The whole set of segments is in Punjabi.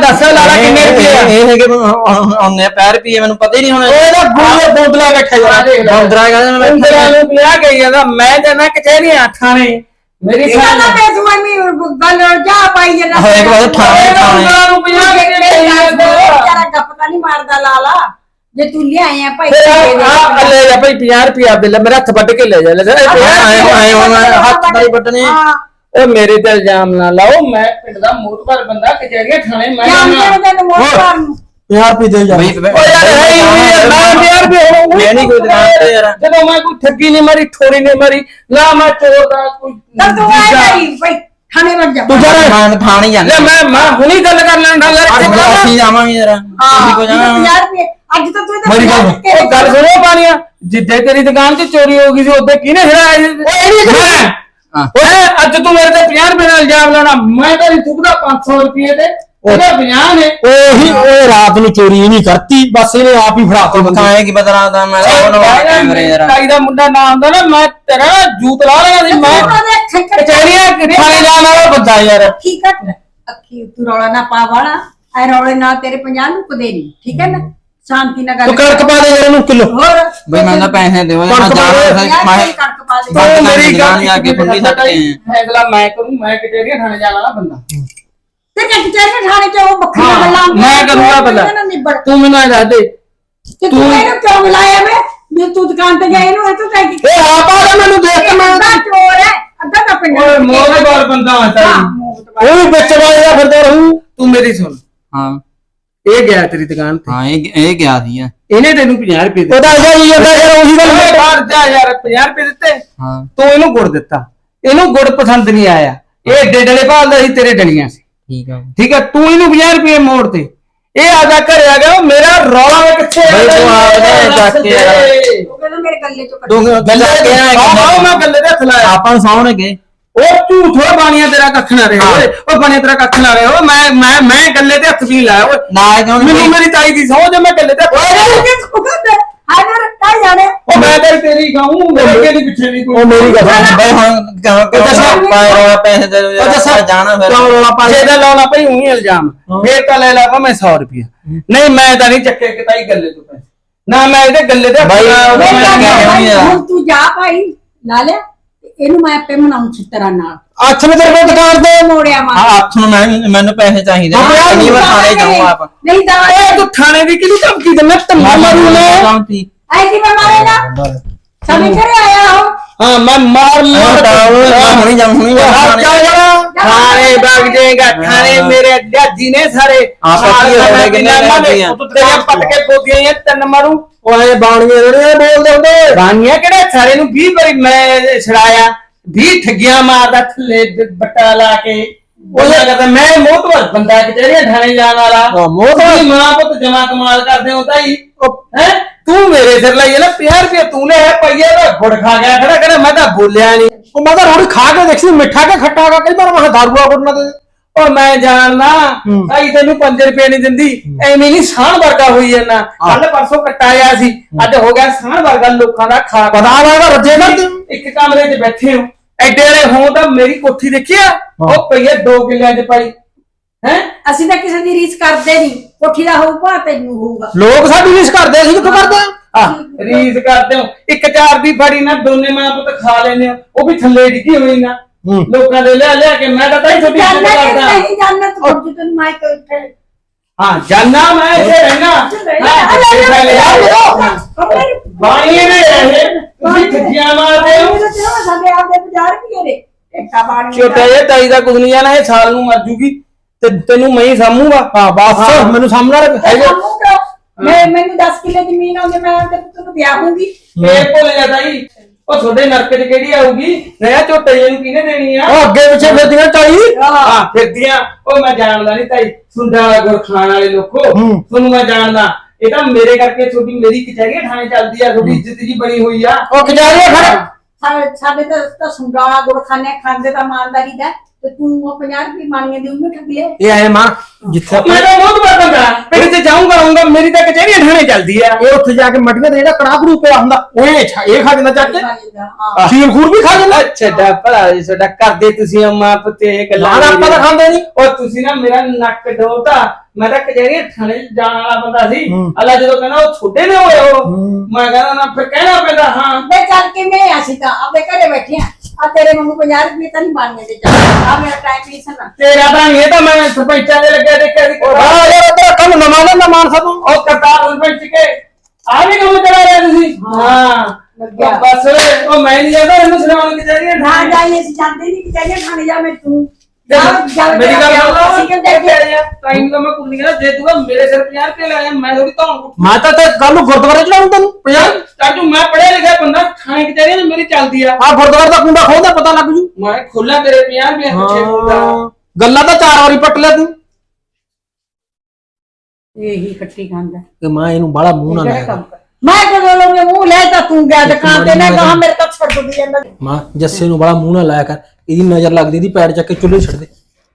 ਦੱਸ ਲਾਲਾ ਕਿੰਨੇ ਰੁਪਏ ਆ? ਇਹ ਹੈਗੇ ਆਉਂਦੇ ਪੈਰ ਰੁਪਏ ਮੈਨੂੰ ਪਤਾ ਹੀ ਨਹੀਂ ਹੁਣ। ਉਹਦਾ ਗੁਰੂ ਬੋਤਲਾ ਬੈਠਾ ਯਾਰ ਬੰਦਰਾ ਕਹਿੰਦੇ ਮੈਂ ਬੰਦਰਾਂ ਨੂੰ ਪਿਆ ਗਈ ਜਾਂਦਾ ਮੈਂ ਜਾਣਾ ਕਚਹਿਰੀ ਥਾਣੇ ਮੇਰੀ ਦਾ ਤੇ ਜਵਾਨੀ ਗੱਲ ਜਾ ਪਾਈ ਜਨਾ ਹਾਂ, ਇੱਕ ਵਾਰ ਥਾਣੇ- ਥਾਣੇ। ਬੰਦਰਾਂ ਨੂੰ ਪਿਆ ਕੇ ਵਿਚਾਰਾ ਗੱਪ ਤਾਂ ਨਹੀਂ ਮਾਰਦਾ ਲਾਲਾ। ਜੇ ਤੂੰ ਲਿਆਏ ਆ ਭਾਈ ਆ ਲੈ ਜਾ ਭਾਈ 50 ਰੁਪਏ ਦੇ ਲੈ ਮੇਰਾ ਹੱਥ ਵੱਢ ਕੇ ਲੈ ਜਾ। ਲੈ ਆਏ ਆਏ ਹੱਥ ਉਹ ਮੇਰੇ ਤੇ ਇਲਜ਼ਾਮ ਨਾ ਲਾਓ ਮੈਂ ਪਿੰਡ ਦਾ ਮੋਤਬਰ ਬੰਦਾ ਕਚਹਿਰੀਆਂ ਥਾਣੇ ਮੈਂ ਜਾਣਦੇ ਜਾਣਾ। ਹੋ ਤੈਨੂੰ ਮੋੜ ਮਾਰਨ ਨੂੰ 50 ਰੁਪਏ ਦੇ ਜਾ ਬਈ ਓ ਯਾਰ ਹੈ ਹੀ ਨਹੀਂ ਯਾਰ, ਰੁਪਏ ਹੋਊ ਮੈਂ ਨਹੀਂ ਕੋਈ ਦੁਕਾਨ ਤੇ ਯਾਰ ਜਦੋਂ ਮੈਂ ਕੋਈ ਠੱਗੀ ਨਹੀਂ ਮਾਰੀ ਠੋਰੀ ਨਹੀਂ ਮਾਰੀ ਨਾ ਮੈਂ ਚੋਰ ਦਾ ਕੋਈ ਤਾਂ ਤੂੰ ਆਏ ਭਾਈ ਖਾਣੇ ਵੱਜ ਜਾ। ਤੂੰ ਜਰਾ ਮੈਂ ਥਾਣੇ ਲੈ ਜਾਣਾ। ਮੈਂ ਮੈਂ ਹੁਣੀ ਗੱਲ ਕਰ ਲੈਣਾ ਯਾਰ ਇੱਥੇ ਬੁਲਾ ਅਸੀਂ ਜਾਵਾਂਗੇ ਯਾਰ ਅਸੀਂ ਕੋ ਜਾਣਾ? 50 ਰੁਪਏ। ਅੱਜ ਤਾਂ ਤੂੰ ਇਹਦਾ ਮੇਰੀ ਗੱਲ- 50 ਰੁਪਏ ਉਹ ਗੱਲ ਸੁਣੋ ਬਾਣੀਆ ਜਿੱਦੇ ਤੇਰੀ ਦੁਕਾਨ 'ਚ ਚੋਰੀ ਹੋ ਗਈ ਸੀ ਉਹਦੇ ਕਿਹਨੇ ਛੜਾਇਆ ਸੀ? ਨਹੀਂ ਹਾਂ। ਓਏ ਅੱਜ ਤੂੰ ਮੇਰੇ ਤੇ 50 ਰੁਪਏ ਨਾਲ ਇਲਜ਼ਾਮ ਲਾਉਣਾ। ਮੈਂ ਤੇਰੀ ਥੁੱਕਦਾ 500 ਰੁਪਏ ਤੇ? ਉਹਦੇ 50 ਨੇ। ਉਹੀ ਉਹ ਰਾਤ ਨੂੰ ਚੋਰੀ ਨਹੀਂ ਕਰਤੀ। ਬਸ ਇਹਨੇ ਆਪ ਹੀ ਫੜਾਤੇ ਬੰਦੇ ਕਾਏ ਕੀ ਪਤਾ ਲੱਗਦਾ ਮੈਂ ਤਾਈ ਦਾ ਮੁੰਡਾ ਨਾਮ ਹੁੰਦਾ ਨਾ ਮੈਂ ਤੇਰਾ ਜੂਤ ਲਾ ਲਿਆ ਸੀ ਮੈਂ ਕਚਹਿਰੀਆਂ ਥਾਣੇ ਜਾਣ ਵਾਲਾ ਬੰਦਾ ਯਾਰ। ਅੱਖੀ ਕੱਟ ਅੱਖੀ ਤੂੰ ਰੌਲਾ ਨਾ ਪਾ ਵਾਲਾ। ਐ ਰੌਲੇ ਨਾਲ ਤੇਰੇ 50 ਨੂੰ ਕਦੇ ਨਹੀਂ ਠੀਕ ਹੈ ਨਾ? ਸ਼ਾਂਤੀ ਨਾਲ ਗੱਲ ਤੂੰ ਕਣਕ ਪਾ ਦੇ ਯਾਰ ਇਹਨੂੰ ਕਿਲੋ। ਹੋਰ? ਬਈ ਮੈਂ ਤਾਂ ਪੈਸੇ ਦਿਓ ਮੈਂ ਕਣਕ ਜਾਣਾ ਪਾ ਫਿਰ ਮੈਂ ਕਣਕ ਪਾ ਦੇ। ਬੰਦ ਤੂੰ ਕਰ ਮੇਰੀ ਦੁਕਾਨ ਗੱਲ ਜਾ ਕੇ ਫੁੱਲੀ ਸੱਟ ਕੇ। ਫੈਸਲਾ ਮੈਂ ਕਰੂੰ ਮੈਂ ਕਚਹਿਰੀਆਂ ਥਾਣੇ ਜਾਣ ਵਾਲਾ ਬੰਦਾ। ਤੇ ਕਚਹਿਰੀ ਥਾਣੇ ਚ ਉਹ ਬੱਕਰੀਆਂ ਹਾਂ, ਗੱਲਾਂ ਹੁੰਦੀਆਂ, ਮੈਂ ਕਰੂੰਗਾ ਤੂੰ ਬੰਦਾ। ਇਹਨਾਂ ਨੂੰ ਨਿਬੜ। ਤੂੰ ਮੈਨੂੰ ਇਹ ਦੱਸ ਦੇ। ਤੇ ਤੂੰ ਇਹਨੂੰ ਕਿਉਂ ਬੁਲਾਇਆ ਮੈਂ? ਜੇ ਤੂੰ ਦੁਕਾਨ ਤੇ ਗਿਆ ਇਹਨੂੰ ਇਹ ਤੂੰ ਕਹਿ ਕੀ ਇਹ ਆਪ ਆ ਗਿਆ ਮੈਨੂੰ ਦੇਖ ਕੇ ਮੈਂ ਅੱਧਾ ਚੋਰ ਹੈ ਅੱਧਾ ਤਾਂ ਪਿੰਡ ਓਏ ਮੋਹਤਬਾਰ ਬੰਦਾ ਆ ਹਾਂ, ਤਾਈ ਮੋਹਤਬਾਰ। ਉਹ ਵੀ ਵਿੱਚ ਵਾਲਿਆ ਫਿਰਦਾ ਰਹੂ। ਤੂੰ ਮੇਰੀ ਸੁਣ। ਹਾਂ। ਇਹ ਗਿਆ ਤੇਰੀ ਦੁਕਾਨ ਤੇ। ਹਾਂ ਇਹ ਇਹ ਗਿਆ ਸੀ ਆ ਇਹਨੇ ਤੈਨੂੰ 50 ਰੁਪਏ ਦਿੱਤੇ। ਉਹਦਾ ਅਜਾ ਹੀ ਜਾਂਦਾ ਯਾਰ ਉਹੀ ਗੱਲ ਓਏ ਬਾਹਰ ਜਾ ਯਾਰ 50 ਰੁਪਏ ਦਿੱਤੇ। ਹਾਂ। ਤੂੰ ਇਹਨੂੰ ਗੁੜ ਦਿੱਤਾ। ਇਹਨੂੰ ਗੁੜ ਪਸੰਦ ਨਹੀਂ ਆਇਆ। ਇਹ ਡੇਡਲੇ ਭਾਲਦਾ ਸੀ ਤੇਰੇ ਡਲੀਆਂ ਸੀ। ਠੀਕ ਆ। ਠੀਕ ਹੈ ਤੂੰ ਇਹਨੂੰ 50 ਰੁਪਏ ਮੋੜ ਤੇ। ਇਹ ਆਦਾ ਘਰੇ ਆ ਗਿਆ ਮੇਰਾ ਰੌਲਾ ਕਿੱਥੇ ਬਈ ਤੂੰ ਆਪ ਦੇ ਚੱਕ ਕੇ ਯਾਰ। ਉਹ ਕਹਿੰਦਾ ਮੇਰੇ ਗੱਲੇ ਚੋਂ ਕੱਢ। ਤੂੰ ਗੱਲਾਂ ਕਿਹਾ ਆਹ ਮੈਂ ਗੱਲੇ ਦੇ ਹੱਥ ਲਾਇਆ। ਆਪਾਂ ਨੂੰ ਸਾਹਮਣੇ ਗਏ ਉਹ ਝੂਠ ਹੋ ਬਾਣੀਆਂ ਤੇਰਾ ਕੱਖ ਨਾ ਰਹੇ। ਓਏ ਉਹ ਬਾਣੀਆਂ ਤੇਰਾ ਕੱਖ ਨਾ ਰਹੇ। ਓਏ ਮੈਂ ਮੈਂ ਮੈਂ ਗੱਲੇ ਤੇ ਹੱਥ ਵੀ ਲਾਇਆ। ਓਏ ਨਾ ਕਿਉਂ ਮੈਨੂੰ ਮੇਰੀ ਤਾਈ ਦੀ ਸਹੁੰ ਜੇ ਮੈਂ ਗੱਲੇ ਤੇ ਨਾ ਕਾ ਜਾਣੇ। ਉਹ ਮੈਂ ਤੇਰੀ ਤੇਰੀ ਗਾਉਂ ਮੇਰੇ ਅੱਗੇ ਨਹੀਂ ਪਿੱਛੇ ਨਹੀਂ ਕੋਈ ਉਹ ਮੇਰੀ ਗੱਲ ਸੁਣ। ਬਈ ਹੁਣ ਕਿਉਂ ਕਿਉਂ ਦੱਸੋ। ਪਾਏ ਰੋਲਾ ਪੈਸੇ ਦੇ ਦਿਓ ਉਹ ਯਾਰ ਦੱਸੋ। ਆਪਾਂ ਜਾਣਾ ਫਿਰ। ਕਿਉਂ ਰੌਲਾ ਪਾ ਜੇ ਦਾ ਲਾਉਣਾ ਪਈ ਉਹੀ ਇਲਜ਼ਾਮ। ਫੇਰ ਤਾਂ ਲੈ ਲਾ ਮੈਂ 100 ਰੁਪਿਆ ਨਹੀਂ ਮੈਂ ਤਾਂ ਨਹੀਂ ਚੱਕੇ ਕਿਤਾਈ ਗੱਲੇ ਤੋਂ ਪੈਸੇ। ਨਾ ਮੈਂ ਇਹਦੇ ਗੱਲੇ ਤੇ। ਹੁਣ ਤੂੰ ਜਾ ਭਾਈ ਲਾ ਲਿਆ। ਇਹਨੂੰ ਮੈਂ ਆਪੇ ਮਨਾਉਂ ਛਿੱਤਰਾਂ ਨਾਲ ਅੱਠ ਵਜੇ ਤੇਰੇ ਕੋਲ ਦੁਕਾਨ ਤੇ ਮੋੜਿਆ ਹਾਂ ਮਾਰ ਹੱਥ ਨੂੰ ਮੈਂ ਮੈਨੂੰ ਪੈਸੇ ਚਾਹੀਦੇ ਹਾਂ, ਨੇ ਅਗਲੀ ਵਾਰ ਥਾਣੇ ਜਾਊਂ ਆਪ? ਨਹੀਂ ਦਾ ਓਏ ਤੂੰ ਥਾਣੇ ਦੀ ਕਿਹਨੂੰ ਧਮਕੀ ਦਿੰਦਾ? ਤੰਮਾ ਮਾਰੂ ਮੈਂ ਕੰਮ ਸੀ ਐ ਕਿ ਮੈਂ ਮਾਰੇਗਾ? ਸਾਡੇ ਘਰੇ ਆਇਆ? ਹੋ ਹਾਂ ਮੈਂ ਮਾਰ ਮਾਰ ਮੈਂ ਹੁਣੀ ਬਾਗ ਜਾਏਗਾ ਮੇਰੇ ਨੇ ਸਾਰੇ। ਆਪ ਕੀ ਹੋਇਆ, ਕਿੰਨੇ ਲੱਗੇ ਆ? ਤੇਰੇ ਪੱਟ ਕੇ ਪੋਦੀਆਂ ਇਹ ਤਿੰਨ ਮਾਰੂ। ਓਏ ਬਾਣੀਆਂ ਜਿਹੜੇ ਬੋਲਦੇ ਹੁੰਦੇ? ਬਾਨੀਆਂ ਕਿਹੜੇ ਸਾਰੇ ਨੂੰ 20 ਵਾਰੀ ਮੈਂ ਛੜਾਇਆ। 20 ਠੱਗੀਆਂ ਮਾਰਦਾ ਥੱਲੇ ਬੱਟਾ ਲਾ ਕੇ। ਉਹ ਕਹਿੰਦਾ ਮੈਂ ਮੋਤਵਰ ਬੰਦਾ ਕਚਹਿਰੀਆਂ ਥਾਣੇ ਜਾਣ ਵਾਲਾ। ਤੁਸੀਂ ਮਾਂ ਪੁੱਤ ਜਮਾ ਕਮਾਲ ਕਰਦੇ ਹੋ ਤਾਈ ਹੈ? ਤੂੰ ਮੇਰੇ ਸਿਰ ਲਾਈਏ ਨਾ 50 ਰੁਪਏ ਤੂੰ ਨੇ ਹੈ ਪਈਏ ਦਾ ਗੁੜ ਖਾ ਗਿਆ ਖੜਾ ਖੜਾ ਮੈਂ ਤਾਂ ਬੋਲਿਆ ਨਹੀਂ ਉਹ ਮੈਂ ਤਾਂ ਰੋੜੀ ਖਾ ਕੇ ਦੇਖੀ ਮਿੱਠਾ ਕੇ ਖੱਟਾ ਕਾ ਕਈ ਵਾਰ ਮੈਂ ਦਾਰੂਆ ਗੁੜਨਾ ਦੇ ਉਹ ਮੈਂ ਜਾਣਦਾ। ਤਾਈ ਤੈਨੂੰ 5 ਰੁਪਏ ਨਹੀਂ ਦਿੰਦੀ ਐਵੇਂ ਨਹੀਂ ਸਾਣ ਵਰਗਾ ਹੋਈ ਜਾਂਦਾ। ਕੱਲ ਪਰਸੋਂ ਕਟਾਇਆ ਸੀ ਅੱਜ ਹੋ ਗਿਆ ਸਾਣ ਵਰਗਾ ਲੋਕਾਂ ਦਾ ਖਾ। ਪਤਾ ਲੱਗਾ ਰੱਜੇ ਨਾ। ਇੱਕ ਕਮਰੇ 'ਚ ਬੈਠੇ ਹੋ ਐਡੇ ਵਾਲੇ ਹੋ ਤਾਂ ਮੇਰੀ ਕੋਠੀ ਦੇਖਿਆ ਉਹ ਪਈਏ 2 ਕਿੱਲਿਆਂ 'ਚ ਪਾਈ ਹੈ? ਅਸੀਂ ਤਾਂ ਕਿਸੇ ਦੀ ਰੀਸ ਕਰਦੇ ਨਹੀਂ ਕੋਠੀ ਦਾ ਹੋਊਗਾ ਤੈਨੂੰ ਹੋਊਗਾ ਲੋਕ ਸਾਡੀ ਰੀਸ ਕਰਦੇ ਅਸੀਂ ਕਿੱਥੋਂ ਕਰਦੇ ਆ ਆ ਰੀਸ ਕਰਦੇ ਹੋ ਇੱਕ ਚਾਰ ਦੀ ਫੜੀ ਨਾ ਦੋਨੇ ਮਾਂ ਪੁੱਤ ਖਾ ਲੈਨੇ ਹੋ ਉਹ ਵੀ ਥੱਲੇ ਡਿੱਗੀ ਹੋਈ ਨਾ ਹੂੰ। ਲੋਕਾਂ ਦੇ ਲਿਆ ਲਿਆ ਕੇ ਮੈਂ ਤਾਂ ਤਾਈ ਛੋਟੀ ਜਾਨਣਾ ਕਿ ਕਰਦਾ ਨਹੀਂ ਜਾਨਣਾ ਤੂੰ ਅੱਜ ਤੈਨੂੰ ਮੈਂ ਕੋਈ ਹਾਂ ਜਾਨਾ ਮੈਂ ਇੱਥੇ ਰਹਿਣਾ ਬਾਣੀਏ ਨੇ ਇਹ ਤੁਸੀਂ ਠੱਗੀਆਂ ਮਾਰਦੇ ਹੋ ਸਾਡੇ ਆਪ ਦੇ 50 ਰੁਪਏ ਦੇ ਇੱਕਾ ਬਾਣੀ ਛੋਟਾ ਜਿਹਾ ਤਾਈ ਦਾ ਕੁਝ ਨਹੀਂ ਜਾਣਾ ਇਹ ਸਾਲ ਨੂੰ ਮਰ ਜੂਗੀ ਤੇ ਤੈਨੂੰ ਮੈਂ ਹੀ ਸਾਮੂਗਾ ਹਾਂ ਬਸ ਮੈਨੂੰ ਸਾਹਮਣੇ ਹੈਗੇ। ਮੈਂ ਮੈਨੂੰ 10 ਕਿੱਲੇ ਜ਼ਮੀਨ ਆਉਂਦੀ ਮੈਂ ਤੇ ਤੈਨੂੰ ਵਿਆਹੂੰਗੀ ਇਹ ਭੁੱਲ ਜਾ ਤਾਈ। ਉਹ ਤੁਹਾਡੇ ਨਰਕ 'ਚ ਕਿਹੜੀ ਆਊਗੀ? ਨया ਝੋਟੇ ਜਿਹੇ ਨੂੰ ਕਿਹਨੇ ਦੇਣੀ ਆ? ਉਹ ਅੱਗੇ ਪਿੱਛੇ ਫਿਰਦੀਆਂ ਟਾਈ ਹਾਂ ਫਿਰਦੀਆਂ। ਉਹ ਮੈਂ ਜਾਣਦਾ ਨਹੀਂ ਤਾਈ। ਸੁੰਡਾ ਵਾਲਾ ਗੁਰ ਖਾਣ ਵਾਲੇ ਲੋਕੋ। ਹੂੰ। ਤੁਹਾਨੂੰ ਮੈਂ ਜਾਣਦਾ। ਇਹ ਤਾਂ ਮੇਰੇ ਕਰਕੇ ਤੁਹਾਡੀ ਮੇਰੀ ਕਚਹਿਰੀ ਥਾਣੇ ਚੱਲਦੀ ਆ। ਤੁਹਾਡੀ ਇੱਜ਼ਤ ਜੀ ਬਣੀ ਹੋਈ ਆ। ਉਹ ਕਚਾਰੀਆਂ ਖੜ ਸਾਡੇ ਸਾਡੇ ਤਾਂ ਤਾਂ ਗੁੜ ਖਾਣੇ ਖਾਂਦੇ ਤਾਂ ਇਮਾਨਦਾਰੀ ਦਾ। ਤੇ ਤੂੰ ਉਹ 50 ਰੁਪਏ ਮਾਣੀਆਂ ਦੇ ਉਹਨੂੰ ਠੱਗ ਲਿਆ ਇਹ ਆਏ ਮਾਂ ਜਿੱਥੇ ਮੈਂ ਤਾਂ ਬਹੁਤ ਵਾਰ ਬੰਦਾ ਪਿੰਡ 'ਚ ਜਾਊਂਗਾ ਆਊਂਗਾ ਮੇਰੀ ਤਾਂ ਕਚਹਿਰੀ ਥਾਣੇ ਚੱਲਦੀ ਆ ਇਹ ਉੱਥੇ ਜਾ ਕੇ ਮੱਡੀਆਂ ਤੇ ਜਿਹੜਾ ਕੜਾਹ ਕਰੂ ਪਿਆ ਹੁੰਦਾ ਉਹ ਇਹ ਛਾ- ਇਹ ਖਾ ਜਾਂਦਾ ਚੱਕ ਕੇ। ਹਾਂ। ਖੀਰ ਖੂਰ ਵੀ ਖਾ ਜਾਂਦਾ। ਛੱਡਾ ਭਲਾ ਜੀ ਤੁਹਾਡਾ ਕਰਦੇ ਤੁਸੀਂ ਅੰਮਾ ਪੁੱਤੇ ਇਹ ਗੱਲਾਂ ਲਾਣ ਆਪਾਂ ਤਾਂ ਖਾਂਦੇ ਨਹੀਂ। ਉਹ ਤੁਸੀਂ ਨਾ ਮੇਰਾ ਨੱਕ ਡੋਤਾ ਮੈਂ ਤਾਂ ਕਚਹਿਰੀ ਥਾਣੇ ਜਾਣ ਵਾਲਾ ਬੰਦਾ ਸੀ। ਹੂੰ। ਅੱਲਾ ਜਦੋਂ ਕਹਿੰਦਾ ਉਹ ਛੋਡੇ ਨੇ ਹੋਏ ਉਹ। ਹੂੰ। ਮੈਂ ਕਹਿੰਦਾ ਨਾ ਫਿਰ ਕਹਿਣਾ ਪੈਂਦਾ ਹਾਂ। ਬੇ ਚੱਲ ਕਿਵੇਂ ਅਸੀਂ ਤਾਂ? ਆਪੇ ਘਰੇ ਬੈਠੇ ਆ। ਆ ਤੇਰੇ ਵਾਂਗੂ 50 ਰੁਪਏ ਤਾਂ ਨਹੀਂ ਬਣਨੇ ਤੇ ਚੱਲ ਆ ਮੇਰਾ ਟਾਈਮ ਨਹੀਂ ਸਨਾ ਤੇਰਾ ਤਾਂ ਨਹੀਂ ਇਹ ਤਾਂ ਮੈਂ ਸਰਪੰਚਾਂ ਦੇ ਲੱਗਿਆ ਦੇਖਿਆ ਸੀ। ਉਹ ਬਾਹਰ ਯਾਰ ਤੇਰਾ ਕੰਮ ਨਾ ਮਾਨੇ ਨਾ ਮਾਨ ਸਾ ਤੂੰ ਉਹ ਕਰਤਾਰ ਸਰਪੰਚ ਕੇ। ਆ ਵੀ ਕੰਮ ਚਲਾ ਰਿਹਾ ਤੁਸੀਂ? ਹਾਂ ਲੱਗਿਆ। ਬਸ ਉਹ ਮੈਂ ਨਹੀਂ ਜਾਂਦਾ ਇਹਨੂੰ ਸੁਣਾਉਣ ਕਚਹਿਰੀ ਨਾ ਜਾਈਏ ਅਸੀਂ ਜਾਂਦੇ ਨਹੀਂ ਕਿ ਜਾਈਏ। ਖਾਣੇ ਜਾ ਮੈਂ ਤੂੰ। ਮੇਰੀ ਗੱਲ ਸੁਣ। ਲਓ ਅਸੀਂ ਕਿਉਂ ਦੇਖਦੇ ਟਾਈਮ ਤਾਂ ਮੈਂ ਕੁਝ ਨਹੀਂ ਕਹਿੰਦਾ ਜੇ ਤੂੰ ਮੇਰੇ ਸਿਰ 50 ਰੁਪਏ ਲਾਇਆ ਮੈਂ ਥੋੜੀ ਤੁਹਾਨੂੰ ਮੈਂ ਤਾਂ ਤੇ ਕੱਲ ਨੂੰ ਗੁਰਦੁਆਰੇ ਚਲਾਉਂ ਤੈਨੂੰ ਯਾਰ ਚਾਚੂ ਮੈਂ ਪੜਿਆ ਲਿਖਿਆ ਬੰਦਾ ਥਾਣੇ ਕਚਹਿਰੀਆਂ 'ਚ ਮੇਰੀ ਚੱਲਦੀ ਆ। ਆ ਗੁਰਦੁਆਰੇ ਦਾ ਕੁੰਡਾ ਖੋਲਦਾ ਪਤਾ ਲੱਗ ਜੂ। ਮੈਂ ਖੋਲਾਂ ਤੇਰੇ 50 ਰੁਪਏ ਪਿੱਛੇ ਗੱਲਾਂ ਤਾਂ ਚਾਰ ਵਾਰੀ ਪੱਟ ਲਿਆ ਤੂੰ। ਇਹੀ ਖੱਟੀ ਖਾਂਦਾ ਕਿ ਮੈਂ ਇਹਨੂੰ ਬਾਹਲਾ ਮੂੰਹ ਨਾ ਲਾਇਆ ਕੰਮ ਕਰ। ਮੈਂ ਕਦੋਂ ਲੋਗੇ ਮੂੰਹ ਲੈ ਤਾਂ ਤੂੰ ਗਿਆ ਦੁਕਾਨ ਤੇ ਨਾ ਕਹਾ ਮੇਰੇ ਤਾਂ ਛੱਡ ਦੀ ਜਾਂਦਾ। ਮਾਂ ਜੱਸੇ ਨੂੰ ਬੜਾ ਮੂੰਹ ਨਾ ਲਾਇਆ ਕਰ ਇਹਦੀ ਨਜ਼ਰ ਲੱਗਦੀ ਇਹਦੀ ਪੈਰ ਚੱਕ ਕੇ ਚੁੱਲ੍ਹੇ ਛੱਡ ਦੇ।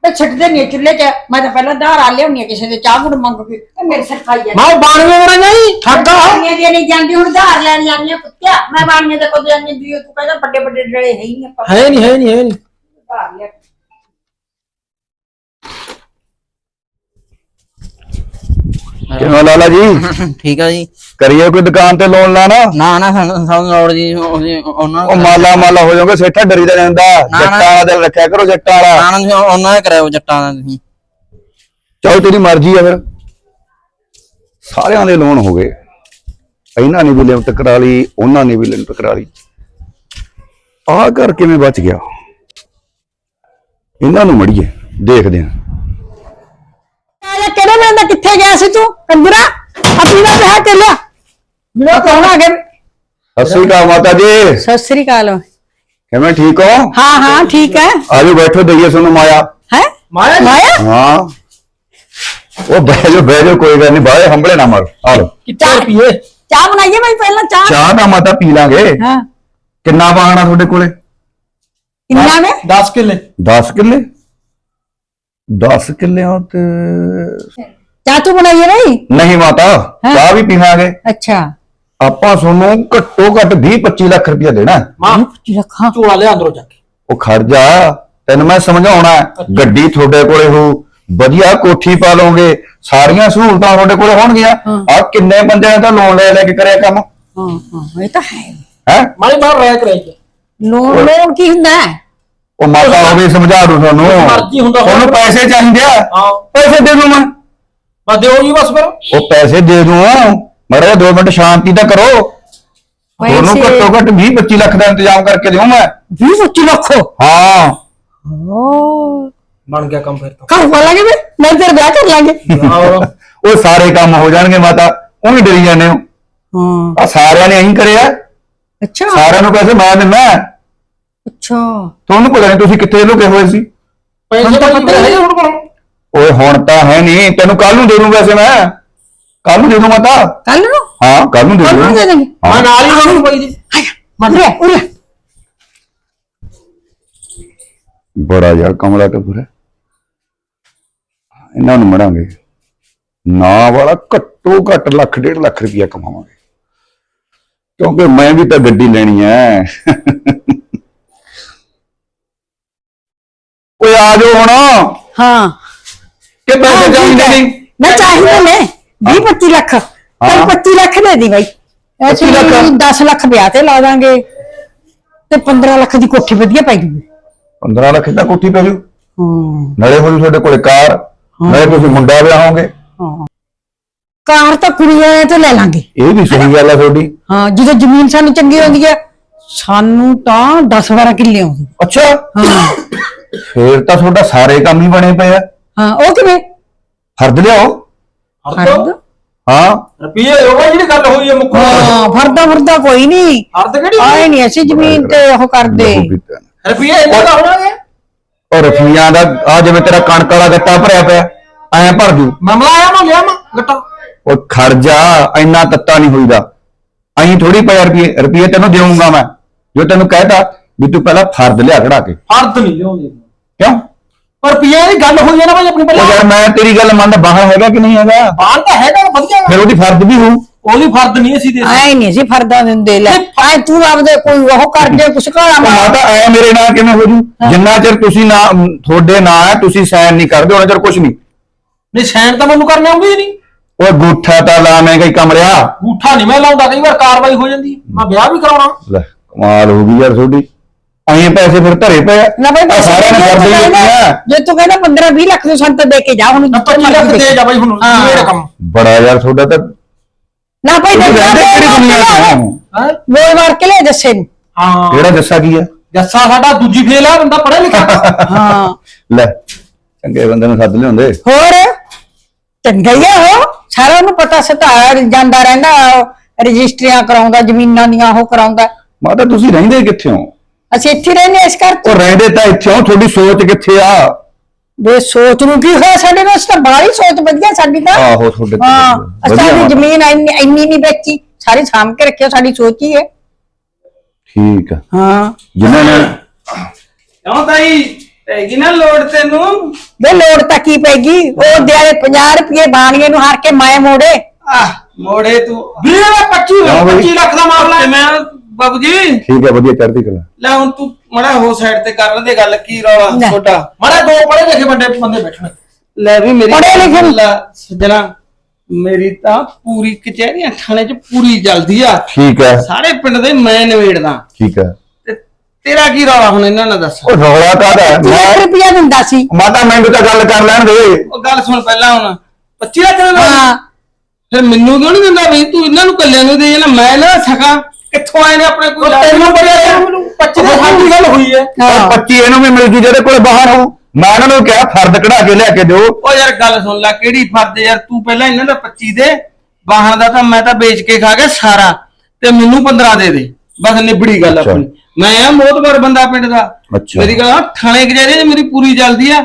ਤੇ ਛੱਡਦੇ ਨਹੀਂ ਚੁੱਲ੍ਹੇ 'ਚ ਮੈਂ ਤਾਂ ਪਹਿਲਾਂ ਧਾਰ ਆ ਲਿਆਉਣੀ ਆ ਕਿਸੇ ਦੇ ਚਾਹ ਗੁੜ ਮੰਗ ਕੇ। ਇਹ ਮੇਰੇ ਸਿਰ ਖਾਈ ਜਾਂਦਾ। ਮੈਂ ਬਾਣਵੇਂ ਵੜਾ ਨਹੀਂ ਠੱਗਾ ਬਾਣੀਆਂ ਦੀ ਨਹੀਂ ਜਾਂਦੀ ਹੁਣ ਧਾਰ ਲੈਣ ਜਾਂਦੀ ਆ ਕੁੱਤਿਆ। ਮੈਂ ਬਾਣੀਆਂ ਦੇ ਕੋਲ ਜਾਂਦੀ ਦੀ ਤੂੰ ਕਹਿੰਦਾ ਵੱਡੇ ਵੱਡੇ ਡਲੇ ਹੈ ਹੀ ਨਹੀਂ ਆਪਾਂ। ਹੈ ਨਹੀਂ ਹੈ ਨਹੀਂ ਹੈ ਨਹੀਂ। ਧਾਰ ਲਿਆ। ਕਿਵੇਂ ਲਾਲਾ ਜੀ? ਠੀਕ ਆ ਜੀ। ਕਰੀਏ ਕੋਈ ਦੁਕਾਨ ਤੇ ਲੋਨ ਲਾਣਾ? ਨਾ ਨਾ ਸਾਨੂੰ ਸਾਨੂੰ ਲੋੜ ਜੀ ਉਹਨਾਂ ਉਹ ਮਾਲਾ ਮਾਲਾ ਹੋ ਜਾਓਗੇ ਸੇਠਾ ਡਰੀ ਦਾ ਜਾਂਦਾ ਨਾ। ਜੱਟਾਂ ਵਾਲਾ ਦਿਲ ਰੱਖਿਆ ਕਰੋ ਜੱਟਾਂ ਵਾਲਾ। ਨਾ ਨਾ ਉਹਨਾਂ ਨੇ ਕਰਾਓ ਜੱਟਾਂ ਦਾ ਤੁਸੀਂ। ਚਲੋ ਤੇਰੀ ਮਰਜ਼ੀ ਆ ਫਿਰ। ਸਾਰਿਆਂ ਦੇ ਲੋਨ ਹੋ ਗਏ। ਇਹਨਾਂ ਨੇ ਵੀ ਲਿਮਟ ਕਰਾ ਲਈ ਉਹਨਾਂ ਨੇ ਵੀ ਲਿਮਟ ਕਰਾ ਲਈ। ਆਹ ਘਰ ਕਿਵੇਂ ਬਚ ਗਿਆ? ਇਹਨਾਂ ਨੂੰ ਮੜੀਏ ਦੇਖਦੇ ਹਾਂ। ਆਇਆ ਕਿਹੜੇ ਵੇਲੇ ਦਾ ਕਿੱਥੇ ਗਿਆ ਸੀ ਤੂੰ? ਕੰਜਰਾ ਆਪਣੀ ਦਾ ਵਿਆਹ ਕਰ ਲਿਆ ਮੇਰਾ ਕੌਣ ਆ ਗਿਆ ਸਤਿ ਸ਼੍ਰੀ ਅਕਾਲ ਮਾਤਾ ਜੀ। ਸਤਿ ਸ੍ਰੀ ਅਕਾਲ। ਕਿਵੇਂ ਠੀਕ ਹੋ? ਹਾਂ ਹਾਂ ਠੀਕ ਹੈ। ਆਜੋ ਬੈਠੋ ਦਈਏ ਤੁਹਾਨੂੰ ਮਾਇਆ। ਹੈ? ਮਾਇਆ ਮਾਇਆ? ਹਾਂ। ਉਹ ਬਹਿ ਜਾਓ ਬਹਿ ਜਾਓ ਕੋਈ ਗੱਲ ਨਹੀਂ ਬਾਹਰ ਹੰਬਲੇ ਨਾ ਮਾਰੋ। ਆ ਲਓ। ਕਿੱਥੇ ਰੁਪਏ ਚਾਹ ਬਣਾਈਏ ਮੈਂ ਪਹਿਲਾਂ ਚਾਹ? ਚਾਹ ਦਾ ਮਾਤਾ ਪੀ ਲਾਂਗੇ। ਹਾਂ। ਕਿੰਨਾ ਬਾਗਣਾ ਤੁਹਾਡੇ ਕੋਲੇ? ਕਿੰਨਾ ਨੇ 10 ਕਿੱਲੇ। 10 ਕਿੱਲੇ? 10 ਕਿੱਲਿਆਂ ਤੇ ਚਾਹ ਤੂੰ ਬਣਾਈਏ ਨਹੀਂ ਨਹੀਂ ਮਾਤਾ ਚਾਹ ਵੀ ਪੀਵਾਂਗੇ। ਅੱਛਾ। ਆਪਾਂ ਤੁਹਾਨੂੰ ਘੱਟੋ ਘੱਟ 20 25 ਲੱਖ ਰੁਪਇਆ ਦੇਣਾ। ਮਾਂ ਰੱਖਾਂ ਝੋਲਾ ਲਿਆ ਅੰਦਰੋਂ ਜਾ ਕੇ। ਉਹ ਖਰਜਾ ਤੈਨੂੰ ਮੈਂ ਸਮਝਾਉਣਾ ਹੈ। ਗੱਡੀ ਤੁਹਾਡੇ ਕੋਲੇ ਹੋ ਵਧੀਆ ਕੋਠੀ ਪਾ ਲਓਗੇ ਸਾਰੀਆਂ ਸਹੂਲਤਾਂ ਤੁਹਾਡੇ ਕੋਲੇ ਹੋਣਗੀਆਂ। ਆ ਕਿੰਨੇ ਬੰਦਿਆਂ ਨੇ ਤਾਂ ਲੋਨ ਲੈ ਲੈ ਕੇ ਕਰਿਆ ਕੰਮ? ਹਾਂ ਹਾਂ ਇਹ ਤਾਂ ਹੈ। ਹੈ? ਮਾਰੇ ਬਾਹਰ ਰਹਿ ਕਰਾਈ ਲੋਨ ਲੋਨ ਕੀ ਹੁੰਦਾ ਹੈ? ਉਹ ਮਾਤਾ ਉਹ ਵੀ ਸਮਝਾ ਦੂ ਤੁਹਾਨੂੰ। ਮਰਜ਼ੀ ਹੁੰਦਾ ਹੋਰ। ਉਹਨੂੰ ਪੈਸੇ ਚਾਹੀਦੇ ਆ। ਹਾਂ। ਪੈਸੇ ਦੇ ਦੂੰ ਮੈਂ। ਬਸ ਦਿਓ ਜੀ ਬਸ ਫਿਰ। ਉਹ ਪੈਸੇ ਦੇ ਦੂੰ। ਮੜਾ ਦੋ ਮਿੰਟ ਸ਼ਾਂਤੀ ਤਾਂ ਕਰੋ। ਤੁਹਾਨੂੰ ਘੱਟੋ ਘੱਟ 20 25 ਲੱਖ ਦਾ ਇੰਤਜ਼ਾਮ ਕਰਕੇ ਦਿਓ ਮੈਂ। 20 25 ਲੱਖ? ਹਾਂ। ਓ। ਬਣ ਗਿਆ ਕੰਮ ਫਿਰ ਤਾਂ। ਕਰ ਵਾਲਾਂਗੇ ਵੇ ਮੈਂ ਤੇਰਾ ਵਿਆਹ ਕਰ ਲਾਂਗੇ। ਆਹੋ। ਉਹ ਸਾਰੇ ਕੰਮ ਹੋ ਜਾਣਗੇ ਮਾਤਾ। ਉਹੀ ਡਰੀ ਜਾਂਦੇ ਹੋ। ਹਾਂ। ਆ ਸਾਰਿਆਂ ਨੇ ਇਹੀ ਕਰਿਆ। ਅੱਛਾ। ਸਾਰਿਆਂ ਨੂੰ ਪੈਸੇ ਮੈਂ ਦਿੰਦਾ। ਅੱਛਾ। ਤੁਹਾਨੂੰ ਪਤਾ ਨਹੀਂ ਤੁਸੀਂ ਕਿੱਥੇ ਲੁਕੇ ਹੋਏ ਸੀ। ਪੈਸੇ ਤਾਂ ਪਤਾ ਨਹੀਂ ਹੁਣ ਕੋਲ। ਓਏ ਹੁਣ ਤਾਂ ਹੈ ਨਹੀਂ। ਤੈਨੂੰ ਕੱਲ ਨੂੰ ਦੇ ਦੂੰ ਪੈਸੇ ਮੈਂ। ਕੱਲ ਨੂੰ ਦੇ ਦੂੰ ਮਾਤਾ ਕੱਲ ਨੂੰ? ਹਾਂ ਕੱਲ ਨੂੰ ਦੇ ਕੱਲ ਨੂੰ ਦੇਂਗੇ ਮੈਂ ਨਾਲ ਹੀ ਰਹੂੰ ਬਾਈ ਜੀ ਉਰੇ ਉਰੇ ਬੜਾ ਯਾਰ ਕਮਲਾ ਟੱਪਰ ਹੈ ਇਹਨਾਂ ਨੂੰ ਮੜਾਂਗੇ। ਨਾ ਵਾਲਾ ਘੱਟੋ ਘੱਟ ਲੱਖ ਡੇਢ ਲੱਖ ਰੁਪਇਆ ਕਮਾਵਾਂਗੇ। ਕਿਉਂਕਿ ਮੈਂ ਵੀ ਤਾਂ ਗੱਡੀ ਲੈਣੀ ਹੈ। ਓਏ ਆ ਜਾਓ ਹੁਣ। ਹਾਂ। ਕਿ ਪੈਸੇ ਚਾਹੀਦੇ ਨਹੀਂ ਨਾ? ਚਾਹੀਦੇ ਨੇ। 20 25 ਲੱਖ। ਹਾਂ। 25 ਲੱਖ ਦੇ ਦੀ ਬਾਈ। ਅਸੀਂ 25 ਲੱਖ? 10 ਲੱਖ ਵਿਆਹ ਤੇ ਲਾ ਦਾਂਗੇ। ਤੇ 15 ਲੱਖ ਦੀ ਕੋਠੀ ਵਧੀਆ ਪੈ ਜੂਗੀ 15 ਲੱਖ ਦਾ ਕੋਠੀ ਪੈ ਜੂ। ਹਾਂ। ਨਾਲੇ ਹੋ ਜੂ ਤੁਹਾਡੇ ਕੋਲੇ ਕਾਰ। ਨਾਲੇ ਤੁਸੀਂ ਮੁੰਡਾ ਵਿਆਹੋਗੇ। ਹਾਂ। ਕਾਰ ਤਾਂ ਕੁੜੀਆਂ ਤੋਂ ਲੈ ਲਾਂਗੇ। ਇਹ ਵੀ ਸਹੀ ਗੱਲ ਹੈ ਤੁਹਾਡੀ। ਹਾਂ ਜਦੋਂ ਜ਼ਮੀਨ ਸਾਨੂੰ ਚੰਗੀ ਹੁੰਦੀ ਹੈ ਸਾਨੂੰ ਤਾਂ 10 12 ਕਿੱਲੇ ਆਉਂਦੇ। ਅੱਛਾ। ਹਾਂ। ਫੇਰ ਤਾਂ ਤੁਹਾਡਾ ਸਾਰੇ ਕੰਮ ਹੀ ਬਣੇ ਪਏ ਆ। ਹਾਂ ਉਹ ਕਿਵੇਂ? ਫਰਦ ਲਿਆਓ। ਫਰਦ? ਹਾਂ। ਰੁਪਏ ਉਹ ਜਿਹੜੀ ਗੱਲ ਹੋਈ ਹੈ ਮੁੱਕ ਹਾਂ ਫਰਦਾ ਫਰਦਾ ਕੋਈ ਨਹੀਂ। ਅਰਧ ਕਿਹੜੀ ਆਏ ਨਹੀਂ ਅਸੀਂ ਜ਼ਮੀਨ ਤੇ ਉਹ ਕਰਦੇ। ਰੁਪਏ ਇਹਨਾਂ ਦਾ ਹੋਣਾਗੇ ਉਹ ਰਫੀਆਂ ਦਾ ਆ ਜਿਵੇਂ ਤੇਰਾ ਕਣਕ ਵਾਲਾ ਗੱਟਾ ਭਰਿਆ ਪਿਆ ਐਂ ਭਰ ਜੂ ਮਾਮਲਾ ਆਇਆ ਮੈਂ ਲਿਆ ਮੈਂ ਗੱਟਾ। ਉਹ ਖਰਜਾ ਇੰਨਾ ਤੱਤਾ ਨਹੀਂ ਹੋਈਦਾ। ਐਂ ਥੋੜੀ ਪਿਆ ਰੁਪਏ ਰੁਪਏ ਤੈਨੂੰ ਦੇਵਾਂਗਾ ਮੈਂ। ਜੋ ਤੈਨੂੰ ਕਹਿਤਾ ਵੀ ਤੂੰ ਪਹਿਲਾਂ ਫਰਦ ਲਿਆ ਖੜਾ ਕੇ। ਫਰਦ ਨਹੀਂ ਲਿਆਉਂਦੇ। ਕਿਉਂ? ਪਰ ਰੁਪਏ ਦੀ ਗੱਲ ਹੋਈ ਹੈ ਨਾ ਬਾਈ ਆਪਣੀ ਉਹ ਪਹਿਲਾਂ ਯਾਰ ਮੈਂ ਤੇਰੀ ਗੱਲ ਮੰਨਦਾ ਬਾਹਰ ਹੈਗਾ ਕਿ ਨਹੀਂ ਹੈਗਾ? ਬਾਹਰ ਤਾਂ ਹੈਗਾ ਵਧੀਆ ਫਿਰ ਉਹਦੀ ਫਰਦ ਵੀ ਹੋਊ। ਉਹਦੀ ਫਰਦ ਨਹੀਂ ਅਸੀਂ ਦੇ ਸਕਦੇ ਆਏ ਨਹੀਂ ਅਸੀਂ ਫਰਦਾ ਦਿੰਦੇ ਲੈ। ਆਏ ਤੂੰ ਆਪਦੇ ਕੋਈ ਉਹ ਕਰਦੇ ਕੁਛ ਘਰਾਂ ਉਹ ਮਾ ਮਾਤਾ ਐ ਮੇਰੇ ਨਾਲ ਕਿਵੇਂ ਹੋ ਜੂ? ਜਿੰਨਾ ਚਿਰ ਤੁਸੀਂ ਨਾ ਤੁਹਾਡੇ ਨਾਂ ਹੈ ਤੁਸੀਂ ਸਾਈਨ ਨਹੀਂ ਕਰਦੇ ਉਹਨਾਂ ਚਿਰ ਕੁਝ ਨਹੀਂ। ਨਹੀਂ ਸੈਨ ਤਾਂ ਮੈਨੂੰ ਕਰਨੇ ਆਉਂਦੀ ਨਹੀਂ। ਓਏ ਗੂਠਾ ਤਾਂ ਲਾਵੇਂ ਕਈ ਕਮਰਿਆ ਗੂਠਾ ਨਹੀਂ ਮੈਂ ਲਾਉਂਦਾ ਕਈ ਵਾਰ ਕਾਰਵਾਈ ਹੋ ਜਾਂਦੀ ਹੈ। ਮੈਂ ਵਿਆਹ ਵੀ ਕਰਾਉਣਾ। ਲੈ ਕਮਾਲ ਹੋ ਗਈ ਯਾਰ ਤੁਹਾਡੀ। ਅਹੀਂ ਪੈਸੇ ਫਿਰ ਧਰੇ ਪਏ ਆ। ਨਾ ਬਈ ਆਹ ਸਾਰਿਆਂ ਨੇ ਕਰਦੇ ਹੀ ਆ। ਜੇ ਤੂੰ ਕਹਿੰਦਾ 15 20 ਲੱਖ ਦੇ ਸੰਤ ਦੇ ਕੇ ਜਾ ਹੁਣ ਨਾ 25 ਲੱਖ ਦੇ ਜਾ ਬਾਈ ਹੁਣ ਹਾਂ। ਮੇਰਾ ਕੰਮ? ਬੜਾ ਯਾਰ ਤੁਹਾਡਾ ਤਾਂ ਨਾ ਭਾਈ ਤੁਸੀਂ ਰਹਿੰਦੇ ਕਿਹੜੀ ਦੁਨੀਆ 'ਚ ਹੋ? ਹੈ ਮਾਰ ਕੇ ਲੈ ਜੱਸੇ ਨੂੰ। ਹਾਂ। ਕਿਹੜਾ ਜੱਸਾ ਕੀ ਆ? ਜੱਸਾ ਸਾਡਾ ਦੂਜੀ ਫੇਲ ਆ ਬੰਦਾ ਪੜ੍ਹਿਆ ਲਿਖਿਆ। ਹਾਂ। ਲੈ ਚੰਗੇ ਬੰਦੇ ਨੂੰ ਸੱਦ ਲਿਆਉਂਦੇ। ਹੋਰ? ਚੰਗਾ ਹੀ ਆ ਉਹ। ਸਾਰਾ ਉਹਨੂੰ ਪਤਾ ਸਤਾ ਜਾਂਦਾ ਰਹਿੰਦਾ ਰਜਿਸਟਰੀਆਂ ਕਰਾਉਂਦਾ ਜ਼ਮੀਨਾਂ ਦੀਆਂ ਉਹ ਕਰਾਉਂਦਾ। ਮਾਤਾ ਤੁਸੀਂ ਰਹਿੰਦੇ ਕਿੱਥੇ ਹੋ? ਅਸੀਂ ਇੱਥੇ ਰਹਿੰਦੇ ਹਾਂ ਇਸ ਘਰ 'ਚ ਉਹ ਰਹਿੰਦੇ ਤਾਂ ਇੱਥੇ ਹੋ ਤੁਹਾਡੀ ਸੋਚ ਕਿੱਥੇ ਆ? ਵੇ ਸੋਚ ਨੂੰ ਕੀ ਹੋਇਆ ਸਾਡੇ ਨਾਲ? ਅਸੀਂ ਤਾਂ ਬਾਹਲੀ ਸੋਚ ਵਧੀਆ ਸਾਡੀ ਤਾਂ। ਆਹੋ ਤੁਹਾਡੇ ਤਾਂ ਹਾਂ। ਅਸੀਂ ਆਪਣੀ ਜ਼ਮੀਨ ਇੰਨੀ ਇੰਨੀ ਨਹੀਂ ਵੇਚੀ ਸਾਰੀ ਸਾਂਭ ਕੇ ਰੱਖਿਓ ਸਾਡੀ ਸੋਚ ਹੀ ਹੈ। ਠੀਕ ਆ। ਹਾਂ। ਜਿਨ੍ਹਾਂ ਨੇ ਕਿਉਂ ਤਾਈ? ਪੈਗੀ ਨਾ ਲੋੜ ਤੈਨੂੰ। ਵੇ ਲੋੜ ਤਾਂ ਕੀ ਪੈਗੀ? ਉਹ ਦਿਆਲੇ 50 ਰੁਪਏ ਬਾਣੀਏ ਨੂੰ ਹਾਰ ਕੇ ਮਾਏ ਮੋੜੇ। ਆਹ ਮੋੜੇ ਤੂੰ। ਵੀਰੇ ਦਾ 25 ਹਾਂ ਬਈ। 25 ਲੱਖ ਦਾ ਮਾਮਲਾ ਤੇ ਹੈ। ਮੈਂ ਬਾਬੂ ਜੀ? ਠੀਕ ਆ ਵਧੀਆ ਚੜ੍ਹਦੀ ਕਲਾ। ਲੈ ਹੁਣ ਤੂੰ ਮੜਾ ਹੋ ਸਾਈਡ ਤੇ ਕਰ ਲੈਂਦੇ ਗੱਲ ਕੀ ਰੌਲਾ। ਛੋਟਾ। ਮਾਰੇ ਦੋ ਪੜ੍ਹੇ ਲਿਖੇ ਬੰਦੇ ਬੰਦੇ ਬੈਠਣੇ। ਲੈ ਵੀ ਮੇਰੀ ਪੜ੍ਹੇ ਲਿਖੇ ਨੂੰ- ਲੈ ਸੱਜਣਾ ਮੇਰੀ ਤਾਂ ਪੂਰੀ ਕਚਹਿਰੀਆਂ ਥਾਣੇ 'ਚ ਪੂਰੀ ਜਲਦੀ ਆ। ਠੀਕ ਆ ਸਾਰੇ ਪਿੰਡ ਦੇ ਮੈਂ ਨਿਬੇੜਦਾ। ਠੀਕ ਆ ਤੇ ਤੇਰਾ ਕੀ ਰੌਲਾ ਹੁਣ ਇਹਨਾਂ ਨਾਲ ਦੱਸ। ਉਹ ਰੌਲਾ ਕਾਹਦਾ? ਹੈ? ਲੱਖ ਮੈਂ ਰੁਪਇਆ ਦਿੰਦਾ ਸੀ। ਮਾਤਾ ਮੈਨੂੰ ਤਾਂ ਗੱਲ ਕਰ ਲੈਣ ਦੇ। ਉਹ ਗੱਲ ਸੁਣ ਪਹਿਲਾਂ ਹੁਣ। 25 ਲੱਖ ਦਾ? ਹਾਂ। ਫਿਰ ਮੈਨੂੰ ਕਿਉਂ ਨਹੀਂ ਦਿੰਦਾ ਵੀ ਤੂੰ ਇਹਨਾਂ ਨੂੰ ਕੱਲਿਆਂ ਨੂੰ ਦੇ ਜਾਣਾ ਮੈਂ ਨਾ ਸਕਾਂ। ਕਿੱਥੋਂ ਆਏ ਨੇ ਆਪਣੇ ਕੋਈ ਉਹ ਤੈਨੂੰ ਬੜਿਆ ਮੈਨੂੰ 25 ਦੇ ਸਾਡੀ ਗੱਲ ਹੋਈ ਹੈ। ਉਹ ਹਾਂ 25 ਇਹਨੂੰ ਵੀ ਮਿਲ ਜੂ ਜਿਹਦੇ ਕੋਲੇ ਬਾਹਰ ਹੋਊ। ਮੈਂ ਉਹਨਾਂ ਨੂੰ ਕਿਹਾ ਫਰਦ ਕਢਾ ਕੇ ਲਿਆ ਕੇ ਦਿਓ। ਉਹ ਯਾਰ ਗੱਲ ਸੁਣ ਲੈ ਕਿਹੜੀ ਫਰਦ ਯਾਰ? ਤੂੰ ਪਹਿਲਾਂ ਇਹਨਾਂ ਦਾ 25 ਦੇ ਵਾਹਣ ਦਾ ਤਾਂ ਮੈਂ ਤਾਂ ਵੇਚ ਕੇ ਖਾ ਗਿਆ ਸਾਰਾ। ਤੇ ਮੈਨੂੰ 15 ਦੇ ਦੇ। ਬਸ ਨਿਬੜੀ ਗੱਲ ਅੱਛਾ। ਆਪਣੀ। ਮੈਂ ਆ ਮੋਤਬਰ ਬੰਦਾ ਪਿੰਡ ਦਾ। ਅੱਛਾ। ਮੇਰੀ ਗੱਲ ਆ, ਥਾਣੇ ਕਚਹਿਰੀ 'ਚ ਮੇਰੀ ਪੂਰੀ ਚੱਲਦੀ ਆ।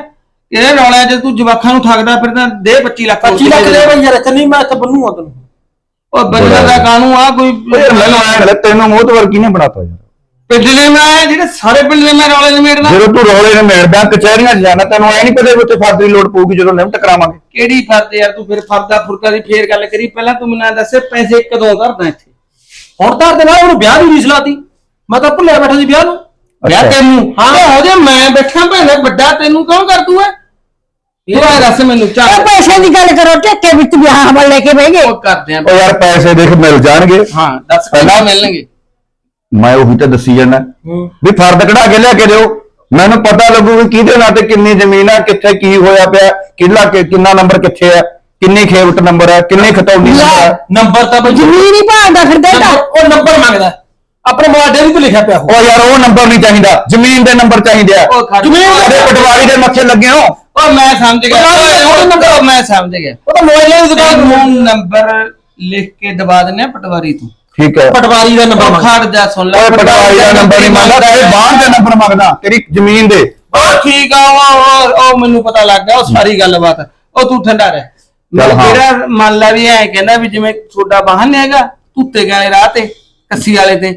ਇਹ ਰੌਲਿਆਂ 'ਚ ਤੂੰ ਜਵਾਖਾਂ ਨੂੰ ਠੱਗਦਾ ਫਿਰ ਤਾਂ ਦੇ 25 ਲੱਖ। 25 ਲੱਖ ਦੇ ਬਈ ਯਾਰ ਇੱਥੇ ਨਹੀਂ ਮੈਂ ਇੱਥੇ ਬੰਨੂਆ ਤੈਨੂੰ। ਉਹ ਬੰਦਾ ਦਾ ਕਾਨੂੰਨ ਆ? ਕੋਈ ਮੈਨੂੰ ਐਂ ਲੱਗਦਾ ਤੈਨੂੰ ਮੋਹਤਵਰ ਕਿਹਨੇ ਬਣਾਤਾ ਯਾਰ। ਪਿੰਡ ਦੇ ਮੈਂ ਆਇਆ ਜਿਹੜੇ ਸਾਰੇ ਪਿੰਡ ਦੇ ਮੈਂ ਰੌਲੇ ਨੂੰ ਮੇੜਦਾ ਜਦੋਂ ਤੂੰ ਰੌਲੇ ਨੇ ਮਿਲਦਾ ਕਚਹਿਰੀਆਂ 'ਚ ਜਾਣਾ ਤੈਨੂੰ ਐ ਨਹੀਂ ਪਤਾ ਵੀ ਉੱਥੇ ਫਰਦ ਦੀ ਲੋੜ ਪਊਗੀ ਜਦੋਂ ਲਿਮਟ ਕਰਾਵਾਂਗੇ। ਕਿਹੜੀ ਫਰਦ ਯਾਰ ਤੂੰ ਫਿਰ? ਫਰਦਾ ਫੁਰਕਾ ਦੀ ਫੇਰ ਗੱਲ ਕਰੀ। ਪਹਿਲਾਂ ਤੂੰ ਮੈਨੂੰ ਐਂ ਦੱਸ ਪੈਸੇ ਕਦੋਂ ਧਰਦਾ ਇੱਥੇ। ਹੁਣ ਤਾਂ ਦੇ ਨਾਲ ਉਹਨੂੰ ਵਿਆਹ ਦੀ ਰੀਸ ਲਾਤੀ। ਮੈਂ ਤਾਂ ਭੁੱਲਿਆ ਬੈਠਾ ਸੀ ਵਿਆਹ ਨੂੰ। ਵਿਆਹ। ਤੈਨੂੰ। ਹਾਂ। ਹੋ ਜਾ ਮੈਂ ਬੈਠਾ ਭੈਣੇ ਵੱਡਾ ਤੈਨੂੰ ਕੌਣ ਕਰ ਦੂਆ ਇਹ ਆ ਦੱਸ ਮੈਨੂੰ ਇਹ ਚੱਲ ਪੈਸੇ ਦੀ ਗੱਲ ਕਰੋ ਟੱਕੇ ਵਿੱਚ ਵਿਆਹ ਵੱਲ ਲੈ ਕੇ ਬਹਿ ਗਏ। ਉਹ ਕਰਦੇ ਆ। ਉਹ ਯਾਰ ਪੈਸੇ ਦੇਖ ਮਿਲ ਜਾਣਗੇ। ਹਾਂ ਦੱਸ ਪਹਿਲਾਂ- ਕਿੰਨਾ ਮਿਲਣਗੇ? ਮੈਂ ਉਹੀ ਤਾਂ ਦੱਸੀ ਜਾਂਦਾ। ਵੀ ਫਰਦ ਕਢਾ ਕੇ ਲਿਆ ਕੇ ਦਿਓ। ਮੈਨੂੰ ਪਤਾ ਲੱਗੂ ਵੀ ਕਿਹਦੇ ਨਾਂ ਤੇ ਕਿੰਨੀ ਜ਼ਮੀਨ ਆ ਕਿੱਥੇ ਕੀ ਹੋਇਆ ਪਿਆ ਕਿੱਲਾ ਕਿ ਕਿੰਨਾ ਨੰਬਰ ਕਿੱਥੇ ਆ ਕਿੰਨੀ ਖੇਵਟ ਨੰਬਰ ਆ ਕਿੰਨੇ ਖਤੌਣੀ ਨੰਬਰ ਆ। ਨੰਬਰ ਤਾਂ ਬਈ ਜ਼ਮੀਨ ਹੀ ਭਾਂਦਾ ਫਿਰਦਾ ਇਹ ਤਾਂ ਨੰਬਰ- ਉਹ ਨੰਬਰ ਮੰਗਦਾ। ਆਪਣੇ ਮੋਬਾਈਲ ਡੇਰੀ ਤੇ ਲਿਖਿਆ ਪਿਆ। ਉਹ ਉਹ ਯਾਰ ਉਹ ਨੰਬਰ ਨਹੀਂ ਚਾਹੀਦਾ। ਜ਼ਮੀਨ ਦੇ ਨੰਬਰ ਚਾਹੀਦੇ ਆ। ਉਹ ਖੜ- ਜ਼ਮੀਨ ਦੇ ਪਟਵਾਰੀ ਦੇ ਮੱਥੇ ਲੱਗੇ ਹੋ। ਉਹ ਮੈਂ ਸਮਝ ਗਿਆ। ਦੇ ਉਹ ਨੰਬਰ। ਮੈਂ ਸਮਝ ਗਿਆ। ਉਹ ਤਾਂ ਮੋਬਾਈਲ ਦੀ ਦੁਕਾਨ ਤੈਨੂੰ ਨੰਬਰ ਲਿਖ ਕੇ ਦਬਾ ਦਿੰਨੇ ਆ ਪਟਵਾਰੀ ਤੂੰ। ਠੀਕ ਹੈ। ਪਟਵਾਰੀ ਦਾ ਨੰਬਰ ਉਹ ਮੰਗਦਾ ਖੜ ਜਾ ਸੁਣ ਲੈ। ਓਏ ਪਟਵਾਰੀ ਦਾ ਨੰਬਰ ਨਹੀਂ ਮੰਗਦਾ ਤੇਰੇ ਬਾਹਰ ਦਾ ਨੰਬਰ ਮੰਗਦਾ ਤੇਰੀ ਜ਼ਮੀਨ ਦੇ। ਉਹ ਠੀਕ ਆ ਉਹ ਉਹ- ਉਹ ਮੈਨੂੰ ਪਤਾ ਲੱਗ ਗਿਆ ਉਹ ਸਾਰੀ ਗੱਲਬਾਤ। ਉਹ ਤੂੰ ਠੰਡਾ ਰਹਿ। ਮੈਂ ਚੱਲ ਹਾਂ। ਜਿਹੜਾ ਮੰਨ ਲਾ ਵੀ ਐ ਕਹਿੰਦਾ ਵੀ ਜਿਵੇਂ ਤੁਹਾਡਾ ਵਾਹਨ ਹੈਗਾ ਤੂਤੇ ਗਏ ਰਾਹ ਤੇ ਕੱਸੀ ਵਾਲੇ ਤੇ।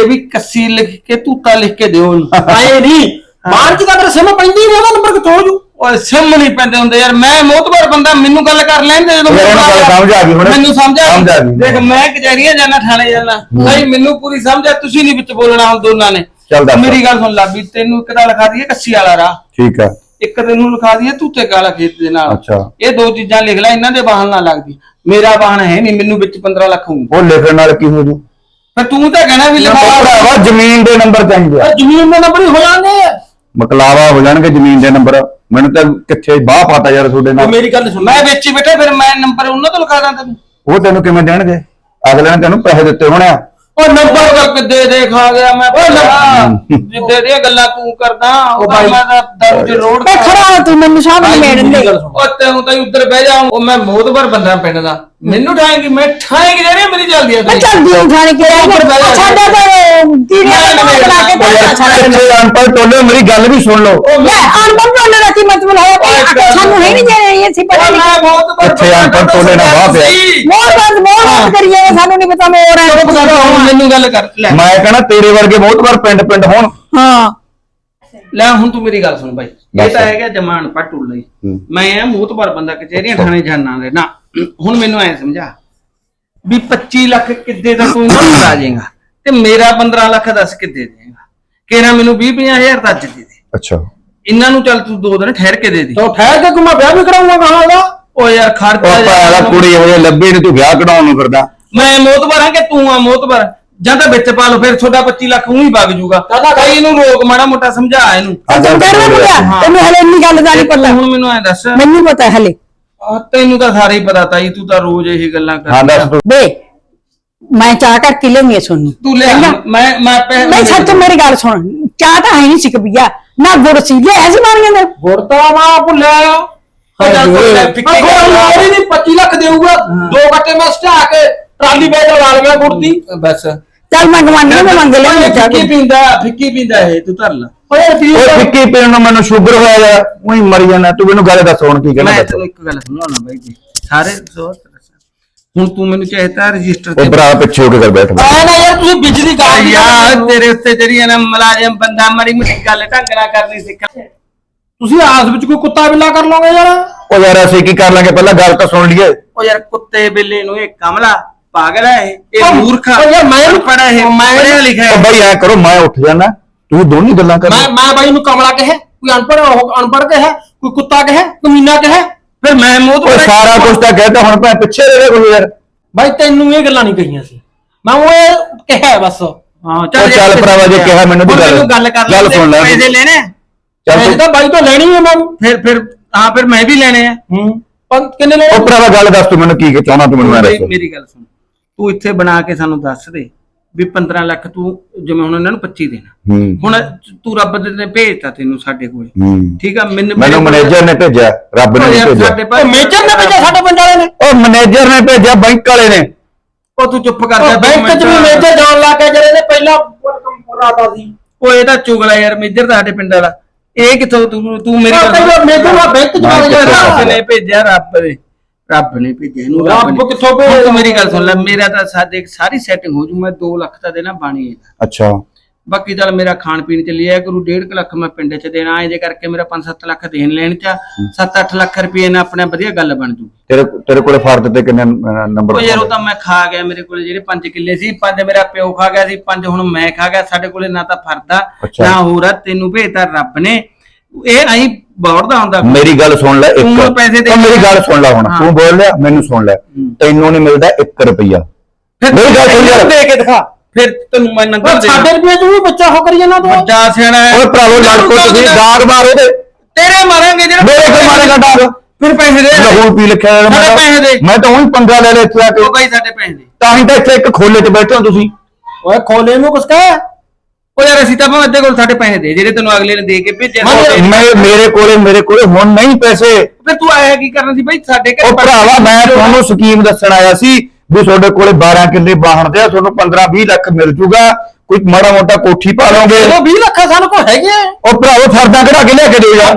ਇਹ ਵੀ ਕੱਸੀ ਲਿਖ ਕੇ ਤੂਤਾ ਲਿਖ ਕੇ ਦਿਓ ਆਏ ਨਹੀਂ। ਬਾਹਰ ਚ ਤਾਂ ਮੇਰੇ ਸਿਮ ਪੈਂਦੀ ਨਹੀਂ ਉਹਦਾ ਨੰਬਰ ਕਿੱਥੋਂ ਹੋ ਜੂ? ਓਏ ਸਿਮ ਨਹੀਂ ਪੈਂਦੇ ਹੁੰਦੇ ਯਾਰ ਮੈਂ ਮੋਤਬਰ ਬੰਦਾ ਮੈਨੂੰ ਗੱਲ ਕਰ ਲੈਣ ਦੇ ਜਦੋਂ ਗੱਲ ਸਮਝ ਆ ਗਈ ਹੁਣ। ਮੈਨੂੰ ਸਮਝ ਆ ਸਮਝ ਆ ਗਈ। ਦੇਖ ਮੈਂ ਕਚਹਿਰੀਆਂ ਜਾਣਾ ਥਾਣੇ ਜਾਣਾ। ਨਹੀਂ ਮੈਨੂੰ ਪੂਰੀ ਸਮਝ ਆ ਤੁਸੀਂ ਨਹੀਂ ਵਿੱਚ ਬੋਲਣਾ ਹੁਣ ਦੋਨਾਂ ਨੇ। ਚੱਲ ਦੱਸ। ਮੇਰੀ ਗੱਲ ਸੁਣ ਲਾ ਵੀ ਤੈਨੂੰ ਇੱਕ ਤਾਂ ਲਿਖਾ ਦਈਏ ਕੱਸੀ ਵਾਲਾ ਰਾਹ। ਠੀਕ ਆ। ਇੱਕ ਤੈਨੂੰ ਲਿਖਾ ਦਈਏ ਤੂਤੇ ਕਾਲਾ ਖੇਤ ਦੇ ਨਾਲ। ਅੱਛਾ। ਇਹ ਦੋ ਚੀਜ਼ਾਂ ਲਿਖ ਲੈ ਇਹਨਾਂ ਦੇ ਵਾਹਨ ਨਾਲ ਲੱਗਦੀ। ਮੇਰਾ ਵਾਹਨ ਹੈ ਨਹੀਂ ਮੈਨੂੰ ਵਿੱਚ 15 ਲੱਖ ਹੋਊ। ਉਹ ਲਿਖਣ ਨਾਲ ਕੀ ਹੋ ਜੂ ਫਿਰ ਤੂੰ ਤਾਂ ਕਹਿਣਾ ਵੀ ਲਿਖਾ। ਭਰਾਵਾ ਜ਼ਮੀਨ ਦੇ ਨੰਬਰ ਚਾਹੀਦੇ ਆ। ਜ਼ਮੀਨ ਦੇ ਨੰਬਰ ਹੀ ਹੋ ਜਾਣਗੇ ਮਕਲਾਵਾ ਹੋ ਜਾਣਗੇ ਜ਼ਮੀਨ ਦੇ ਨੰਬਰ ਮੈਨੂੰ ਤਾਂ ਕਿੱਥੇ ਬਾਹ ਪਾਤਾ ਯਾਰ ਤੁਹਾਡੇ ਉਹ ਨਾਲ ਮੇਰੀ ਗੱਲ ਸੁਣ। ਮੈਂ ਵਿੱਚ ਹੀ ਬੈਠਾ ਫਿਰ ਮੈਂ ਨੰਬਰ ਉਹਨਾਂ ਤੋਂ ਲਿਖਾ ਦਾਂ ਤੈਨੂੰ। ਉਹ ਤੈਨੂੰ ਕਿਵੇਂ ਦੇਣਗੇ? ਅਗਲੇ ਨੇ ਤੈਨੂੰ ਪੈਸੇ ਦਿੱਤੇ ਹੋਣੇ ਆ। ਉਹ ਨੰਬਰ ਦਾ ਕਿੱਦੇ ਦੇ ਖਾ ਗਿਆ ਮੈਂ ਜਿੱਦੇ ਦੀਆਂ ਗੱਲਾਂ ਤੂੰ ਕਰਦਾ ਉਹ ਮੈਂ ਤਾਂ ਦਾਰੂ ਰੋੜ ਇਹ ਖੜਾ ਤੂੰ ਮੈਨੂੰ ਸਾਹਮਣੇ ਮੇੜਨ ਦੇ ਉਹ ਤੈਨੂੰ ਤਾਂ ਉੱਧਰ ਬਹਿ ਜਾ ਉਹ ਮੈਂ ਮੋਦਬਰ ਬੰਦਾ ਪਿੰਡ ਦਾ। ਮੈਨੂੰ ਠਾਏਗੀ ਮੈਂ ਠਾਏਗੀ ਜਿਹੜੇ ਮੇਰੀ ਜਲਦੀ ਆ ਹਾਂ ਖਾਣੇ ਕੇ ਤਾਂ ਤੀਰੀਆਂ ਦਾ ਅਨਪੜ੍ਹ ਟੋਲੇ ਮੇਰੀ ਗੱਲ ਵੀ ਸੁਣ ਲਓ। ਮੈਂ ਅਨਪੜ੍ਹ ਟੋਲੇ ਦਾ ਕੀ ਮਤਲਬ ਹੋਇਆ ਵੀ ਆਖੇ ਸਾਨੂੰ ਹੈ ਨਹੀਂ ਜਿਹੜੇ ਅਸੀਂ ਪੜ੍ਹੇ ਲਿਖੇ ਮੋਦਬਰ ਇੱਥੇ ਅਨਪੜ੍ਹ ਟੋਲੇ ਨਾਲ ਵਾਹ ਪਿਆ। ਮੋਰ ਬੰਦ ਮੋਰ ਬੰਦ ਕਰੀਏ ਸਾਨੂੰ ਨਹੀਂ ਪਤਾ ਮੋਰ ਹੈ। ਮੈਨੂੰ ਗੱਲ ਕਰ ਲੈ। ਮੈਂ ਕਹਣਾ ਤੇਰੇ ਵਰਗੇ ਬਹੁਤ ਵਾਰ ਪਿੰਡ ਪਿੰਡ ਹੋਣ। ਹਾਂ। ਲੈ ਹੁਣ ਤੂੰ ਮੇਰੀ ਗੱਲ ਸੁਣ ਬਾਈ। ਇਹ ਦੱਸ। ਤਾਂ ਹੈਗਾ ਜਮਾਨ ਪਟੂਲ ਲਈ। ਮੈਂ ਆ ਮੂਤਬਰ ਬੰਦਾ ਕਚਹਿਰੀਆਂ ਥਾਣੇ ਜਾਣਾ ਦੇ। ਨਾ ਹੁਣ ਮੈਨੂੰ ਐ ਸਮਝਾ ਵੀ 25 ਲੱਖ ਕਿੱਦੇ ਦਾ ਤੂੰ ਨੂੰ ਲਾ ਜਾਏਗਾ ਤੇ ਮੇਰਾ 15 ਲੱਖ ਦੱਸ ਕਿੱਦੇ ਦੇਗਾ? ਕਿਹੜਾ ਮੈਨੂੰ 20 ਹਜ਼ਾਰ ਦਾ ਅੱਜ ਦੇ ਦੇ। ਅੱਛਾ। ਇਹਨਾਂ ਨੂੰ ਚੱਲ ਤੂੰ ਦੋ ਦਿਨ ਠਹਿਰ ਕੇ ਦੇ ਦੇ। ਤੋ ਠਹਿਰ ਕੇ ਤੂੰ ਮੈਂ ਵਿਆਹ ਵੀ ਕਰਾਉਂਗਾ ਕਹਾਂ ਦਾ? ਓ ਯਾਰ ਉਹ ਖਰਚਾ ਭਾਲਾ ਯਾਰ ਕੁੜੀ ਹੋ ਜੇ ਲੱਭੀ ਨਹੀਂ ਤੂੰ ਵਿਆਹ ਕਢਾਉਣ ਨੂੰ ਫਿਰਦਾ। ਮੈਂ ਮੋਤਬਰ ਹਾਂ ਕਿ ਤੂੰ ਆ ਮੋਤਬਰ ਜਾਂ ਤਾਂ ਵਿੱਚ ਪਾ ਲਓ ਫਿਰ ਤੁਹਾਡਾ 25 ਲੱਖ ਉਹੀ ਵਗ ਜੂਗਾ ਕਈ ਇਹਨੂੰ ਰੋਕ ਮਾੜਾ ਮੋਟਾ ਸਮਝਾ ਇਹਨੂੰ। ਤੂੰ ਕਹਿ ਰਿਹਾ ਮੁੰਡਿਆ ਤੈਨੂੰ ਹਲੇ ਇੰਨੀ ਗੱਲ ਦਾ ਨਹੀਂ ਤੂੰ ਪਤਾ। ਹੁਣ ਮੈਨੂੰ ਐ ਦੱਸ। ਮੈਨੂੰ ਪਤਾ ਹਲੇ। ਆਹ ਤੈਨੂੰ ਤਾਂ ਸਾਰੇ ਹੀ ਪਤਾ ਤਾਈ ਤੂੰ ਤਾਂ ਰੋਜ਼ ਇਹੀ ਗੱਲਾਂ ਹਾਂ ਕਰਦੀ ਦੱਸ। ਤੂੰ ਬੇ ਮੈਂ ਚਾਹ ਕਰਕੇ ਲਿਆਉਣੀ ਹੈ ਸੋਨੂੰ ਤੂੰ ਲੈ ਚੰਗਾ? ਮੈਂ ਮੈਂ ਛੱਡ ਤੂੰ ਮੇਰੀ ਗੱਲ ਸੁਣ। ਚਾਹ ਤਾਂ ਹੈ ਨਹੀਂ ਸੀ ਕਬੀਆ ਨਾ ਗੁੜ ਸੀ ਲੈ ਐਸੀ ਮਾਰੀਆਂ ਨੇ। ਗੁਰਤਾ ਮਾ ਭੁੱਲਿਆ ਉਹ ਚੱਲ ਕੋਈ ਨਾ, ਫਿੱਕੀ ਫਿੱਕੇ ਗੱਲ ਆ। ਲੋੜੀ ਨਹੀਂ 25 ਲੱਖ ਦੇਊਗਾ। ਦੋ ਗੱਟੇ ਮੈਂ ਸਟਾ ਕੇ ਟਰਾਲੀ ਬੈਗ ਲਾ ਲਵਾਂ ਬਸ। ਚੱਲ ਮੈਂ ਗਵਾਂਢੀ ਨੂੰ ਮੰਗ ਲਿਆ ਚਾਹ ਫਿੱਕੀ ਪੀਂਦਾ ਫਿੱਕੀ ਪੀਂਦਾ ਇਹ ਤੂੰ ਧਰ ਲੈ। ਓਏ ਉਹ ਫਿੱਕੀ ਪੀਣ ਨੂੰ ਮੈਨੂੰ ਸ਼ੂਗਰ ਹੋਇਆ ਯਾਰ ਉਹੀ ਮਰੀ ਜਾਣਾ ਤੂੰ ਮੈਨੂੰ ਗੱਲ ਦੱਸ ਹੁਣ ਕੀ ਕਹਿਣਾ ਮੈਂ ਦੱਸ। ਤੈਨੂੰ ਇੱਕ ਗੱਲ ਸਮਝਾਉਣਾ ਬਾਈ ਜੀ। ਸਾਰੇ ਸੋਚ ਹੁਣ ਤੂੰ ਮੈਨੂੰ ਚਾਹਤਾ ਰਜਿਸਟਰ ਉਹ ਭਰਾ ਪਿੱਛੇ ਹੋ ਕੇ ਕਰ ਬੈਠ ਆ ਨਾ ਯਾਰ ਤੁਸੀਂ ਬਿਜਲੀ ਦਾ ਯਾਰ ਤੇਰੇ ਉੱਤੇ ਜਿਹੜੀ ਹੈ ਨਾ ਮਲਾਜਮ ਬੰਦਾ ਮਾੜੀ ਮੋਟੀ ਗੱਲ ਢੰਗ ਨਾਲ ਕਰਨੀ ਸਿੱਖ ਤੁਸੀਂ ਆਸ ਵਿੱਚ ਕੋਈ ਕੁੱਤਾ ਬਿੱਲਾ ਕਰ ਲਓਗੇ ਯਾਰ? ਉਹ ਯਾਰ ਅਸੀਂ ਕੀ ਕਰ ਲਾਂਗੇ? ਪਹਿਲਾਂ ਗੱਲ ਤਾਂ ਸੁਣ ਲਈਏ। ਉਹ ਯਾਰ ਕੁੱਤੇ ਬਿੱਲੇ ਨੂੰ ਇਹ ਕਮਲਾ ਪਾਗਲ ਹੈ ਇਹ। ਇਹ ਉਹ- ਮੂਰਖ ਉਹ ਯਾਰ ਮੈਂ- ਪੜਾ ਇਹ ਮੈਂ- ਪੜਿਆ ਲਿਖਿਆ ਉਹ ਹੈ ਬਈ ਐ ਕਰੋ ਮੈਂ ਉੱਠ ਜਾਣਾ ਤੁਸੀਂ ਦੋਨੀ ਗੱਲਾਂ ਕਰੋ। ਮੈਂ ਮੈਂ ਬਾਈ ਨੂੰ ਕਮਲਾ ਕਹੇ ਕੋਈ ਅਨਪੜ੍ਹ ਉਹ ਅਨਪੜ੍ਹ ਕਹੇ ਕੋਈ ਕੁੱਤਾ ਕਹੇ ਕਮੀਨਾ ਕਹੇ। ਫਿਰ ਮੈਂ ਮੂੰਹ ਤੋਂ ਉਹ ਸਾਰਾ ਕੁਝ ਤਾਂ ਕਹਿਤਾ ਹੁਣ ਭੈ ਪਿੱਛੇ ਰਹੇ ਕੋਈ ਯਾਰ। ਬਾਈ ਤੈਨੂੰ ਇਹ ਗੱਲਾਂ ਨਹੀਂ ਕਹੀਆਂ ਸੀ। ਮੈਂ ਉਹ ਕਿਹਾ ਬਸ। ਹਾਂ ਉਹ ਚੱਲ ਭਰਾਵਾ ਜੇ ਕਿਹਾ ਮੈਨੂੰ ਵੀ ਹੁਣ ਗੱਲ- ਕਰ ਗੱਲ ਸੁਣ ਲੈ। ਪੈਸੇ ਲੈਣੇ ਮੈਂ ਤੂੰ- ਬਾਈ ਤੋਂ ਲੈਣੀ ਹੈ ਮੈਂ ਫਿਰ ਫਿਰ ਹਾਂ ਫਿਰ ਮੈਂ ਵੀ ਲੈਣੇ ਆ। ਹੂੰ। ਪਰ ਕਿੰਨੇ ਲੈ ਉਹ ਭਰਾਵਾ ਗੱਲ ਦੱਸ ਤੂੰ ਮੈਨੂੰ ਕੀ ਕੀ ਚਾਹਣਾ ਤੂੰ ਮੈਨੂੰ ਮੈਂ ਮੇਰੀ ਦੱਸ। ਮੇਰੀ ਗੱਲ ਸੁਣ। ਤੂੰ ਇੱਥੇ ਬਣਾ ਕੇ ਸਾਨੂੰ ਦੱਸ ਦੇ। ਵੀ 15 ਲੱਖ ਤੂੰ ਜਿਵੇਂ ਹੁਣ ਇਹਨਾਂ ਨੂੰ 25 ਦੇਣਾ। ਹੂੰ। ਹੁਣ ਤੂੰ ਰੱਬ ਦੇ ਨੇ ਭੇਜਤਾ ਤੈਨੂੰ ਸਾਡੇ ਕੋਲੇ। ਹੂੰ। ਠੀਕ ਆ? ਮੈਨੂੰ ਮੈਨੂੰ ਮੈਨੇਜਰ ਨੇ ਭੇਜਿਆ ਰੱਬ ਨੇ ਉਹ ਨਹੀਂ ਭੇਜਿਆ ਮੇਜਰ ਨੇ ਭੇਜਿਆ ਸਾਡੇ ਪਿੰਡ ਵਾਲੇ ਨੇ। ਉਹ ਮੈਨੇਜਰ ਨੇ ਭੇਜਿਆ ਬੈਂਕ ਵਾਲੇ ਨੇ। ਉਹ ਤੂੰ ਚੁੱਪ ਕਰ ਜਾ ਉਹ ਬੈਂਕ ਚ ਵੀ ਮੇਜਰ ਜਾਣ ਲੱਗ ਗਿਆ ਜਿਹੜੇ ਨੇ ਪਹਿਲਾਂ ਰਾਤਾ ਸੀ। ਉਹ ਇਹ ਤਾਂ ਚੁਗਲਾ ਯਾਰ ਮੇਜਰ ਦਾ ਸਾਡੇ ਪਿੰਡ ਵਾਲਾ। ਇਹ ਕਿੱਥੋਂ ਤੂੰ ਤੂੰ ਮੇਰੀ ਉਹ ਮੇਜਰ ਨਾਲ ਬੈਂਕ ਚ ਵਗ ਗਿਆ। ਨੇ ਭੇਜਿਆ ਰੱਬ ਨੇ ਰੱਬ ਨੇ ਭੇਜਿਆ ਇਹਨੂੰ ਰੱਬ ਨੇ। ਕਿੱਥੋਂ ਹੁਣ? ਤੂੰ ਮੇਰੀ ਗੱਲ ਸੁਣ ਲੈ ਮੇਰਾ ਤਾਂ ਸਾਡੇ ਸਾਰੀ ਸੈਟਿੰਗ ਹੋ ਜੂ ਮੈਂ 2 ਲੱਖ ਤਾਂ ਦੇਣਾ ਬਾਣੀ ਅੱਛਾ। ਬਾਕੀ ਚੱਲ ਮੇਰਾ ਖਾਣ ਪੀਣ ਚ ਲਿਆ ਕਰੂ 1.5 ਲੱਖ ਮੈਂ ਪਿੰਡ ਚ ਦੇਣਾ ਇਹਦੇ ਕਰਕੇ ਮੇਰਾ 5-7 ਲੱਖ ਦੇਣ ਲੈਣ ਚ 7-8 ਲੱਖ ਰੁਪਏ ਨਾਲ ਆਪਣਾ ਵਧੀਆ ਗੱਲ ਬਣ ਜੂ। ਤੇਰੇ ਤੇਰੇ ਕੋਲੇ ਫਰਦ ਤੇ ਕਿੰਨੇ ਨੰਬਰ ਉਹ ਯਾਰ ਉਹ ਤਾਂ ਮੈਂ ਖਾ ਗਿਆ ਮੇਰੇ ਕੋਲੇ ਜਿਹੜੇ 5 ਕਿੱਲੇ ਸੀ ਪੰਜ ਮੇਰਾ ਪਿਓ ਖਾ ਗਿਆ ਸੀ ਪੰਜ ਹੁਣ ਮੈਂ ਖਾ ਗਿਆ ਸਾਡੇ ਕੋਲੇ ਨਾ ਤਾਂ ਫਰਦਾ ਅੱਛਾ। ਨਾ ਹੋਰ ਆ ਤੈਨੂੰ ਭੇਜਤਾ ਰੱਬ ਨੇ। ਇਹ ਨਹੀਂ ਬੌੜਦਾ ਹੁੰਦਾ ਮੇਰੀ ਗੱਲ ਸੁਣ ਲੈ ਇੱਕ। ਤੂੰ ਪੈਸੇ ਦੇ- ਉਹ ਮੇਰੀ ਗੱਲ ਸੁਣ ਲੈ ਹੁਣ। ਹਾਂ। ਤੂੰ ਬੋਲ ਲਿਆ ਮੈਨੂੰ ਸੁਣ ਲੈ। ਤੈਨੂੰ ਨਹੀਂ ਮਿਲਦਾ 1 ਰੁਪਿਆ ਫਿਰ ਮੇਰੀ ਗੱਲ ਸੁਣ ਯਾਰ। ਦੇ ਕੇ ਦਿਖਾ। ਫਿਰ ਤੈਨੂੰ ਮੈਂ ਨੰਗਾ ਉਹ ਸਾਡੇ ਰੁਪਏ ਚ ਵੀ ਬੱਚਾ ਹੋ ਕਰੀ ਜਾਂਦਾ ਤੂੰ। ਵੱਡਾ ਸਿਆਣਾ ਹੈ। ਓਏ ਭਰਾਵੋ ਲੜਕੋ ਤੁਸੀਂ ਦਾਗ ਮਾਰੋ ਤੇ। ਤੇਰੇ ਮਾਰਾਂਗੇ ਜਿਹੜਾ ਮੇਰੇ ਕੋਲ ਮਾਰੇਗਾ ਦਾਗ। ਫਿਰ ਪੈਸੇ ਦੇ। ਲਹੂ ਪੀ ਲਿਖਿਆ ਹੋਇਆ ਸਾਡੇ ਪੈਸੇ ਦੇ। ਮੈਂ ਤਾਂ ਉਹੀ ਪੰਗਾ ਲੈ ਲਿਆ ਇੱਥੇ ਆ ਕੇ। ਉਹ ਬਾਈ ਸਾਡੇ ਪੈਸੇ ਦੇ। ਤਾਂ ਹੀ ਤਾਂ ਇੱਥੇ ਇੱਕ ਖੋਲੇ 'ਚ ਬੈਠੇ ਹੋ ਤੁਸੀਂ। ਓਏ ਖੋਲੇ ਨੂੰ ਕੁਛ ਕਹਿ। ਉਹ ਯਾਰ ਅਸੀਂ ਤਾਂ ਭਾਵੇਂ ਅੱਧੇ ਕੋਲ ਸਾਡੇ ਪੈਸੇ ਦੇ ਜਿਹੜੇ ਤੈਨੂੰ ਅਗਲੇ ਨੇ ਦੇ ਕੇ ਭੇਜੇ ਮੈਂ- ਦੇ। ਮੇਰੇ ਕੋਲੇ ਮੇਰੇ ਕੋਲੇ ਹੁਣ ਨਹੀਂ ਪੈਸੇ। ਫਿਰ ਤੂੰ ਆਇਆ ਕੀ ਕਰਨਾ ਸੀ ਬਾਈ? ਸਾਡੇ ਘਰੇ ਉਹ ਭਰਾਵਾ ਮੈਂ ਤੁਹਾਨੂੰ ਸਕੀਮ ਦੱਸਣ ਆਇਆ ਸੀ ਵੀ ਤੁਹਾਡੇ ਕੋਲੇ 12 ਕਿੱਲੇ ਬਾਹਣ ਦੇ ਆ ਤੁਹਾਨੂੰ 15 20 ਲੱਖ ਮਿਲ ਜੂਗਾ। ਕੋਈ ਮਾੜਾ ਮੋਟਾ ਕੋਠੀ ਪਾ ਲਓਗੇ ਉਹ 20 ਲੱਖ ਸਾਨੂੰ ਕੋਲ ਹੈਗੇ ਆ। ਉਹ ਭਰਾਵੋ ਫਰਦਾਂ ਕਢਾ ਕੇ ਲਿਆ ਕੇ ਯਾਰ।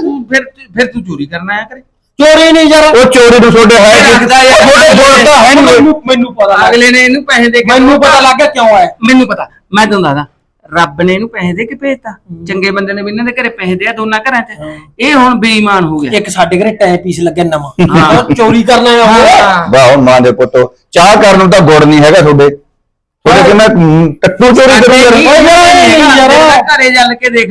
ਤੂੰ ਫਿਰ ਫਿਰ ਤੂੰ ਚੋਰੀ ਕਰਨ ਆਇਆ ਕਰੇ? ਚੋਰੀ ਨਹੀਂ ਯਾਰ। ਉਹ ਚੋਰੀ ਨੂੰ ਤੁਹਾਡੇ ਹੈ ਇਹ ਰੱਖਦਾ ਯਾਰ। ਤੁਹਾਡੇ ਕੋਲ ਤਾਂ ਹੈ ਨਹੀਂ। ਮੈਨੂੰ ਮੈਨੂੰ ਪਤਾ। ਲੱਗ ਅਗਲੇ ਨੇ ਇਹਨੂੰ ਪੈਸੇ ਦੇ ਕੇ ਮੈਨੂੰ ਪਤਾ ਲੱਗ ਗਿਆ ਕਿਉਂ ਆਇਆ। ਮੈਨੂੰ ਪਤਾ। ਮੈਂ ਤੁਹਾਨੂੰ ਦੱਸਦਾ। ਰੱਬ ਨੇ ਇਹਨੂੰ ਪੈਸੇ ਦੇ ਕੇ ਭੇਜਤਾ। ਚੰਗੇ ਬੰਦੇ ਨੇ ਵੀ ਇਹਨਾਂ ਦੇ ਘਰੇ ਪੈਸੇ ਦੇ ਆ ਦੋਨਾਂ ਘਰਾਂ 'ਚ। ਇਹ ਹੁਣ ਬੇਈਮਾਨ ਹੋ ਗਿਆ। ਇੱਕ ਸਾਡੇ ਘਰੇ ਟੈ ਪੀਸ ਲੱਗਿਆ ਨਵਾਂ। ਹਾਂ। ਉਹ ਚੋਰੀ ਕਰਨਾ ਆ ਉਹ। ਹਾਂ। ਵਾਹ ਮਾਂ ਦੇ ਪੁੱਤੋ ਚਾਹ ਕਰਨ ਨੂੰ ਤਾਂ ਗੁੜ ਨਹੀਂ ਹੈਗਾ ਤੁਹਾਡੇ। ਤੁਹਾਡੇ ਕਿ ਮੈਂ ਹਮ, ਟੱਟੂ ਚੋਰੀ ਕਰੂ ਯਾਰ। ਓਏ ਯਾਰ ਯਾਰ। ਘਰੇ ਚੱਲ ਕੇ ਦੇਖ।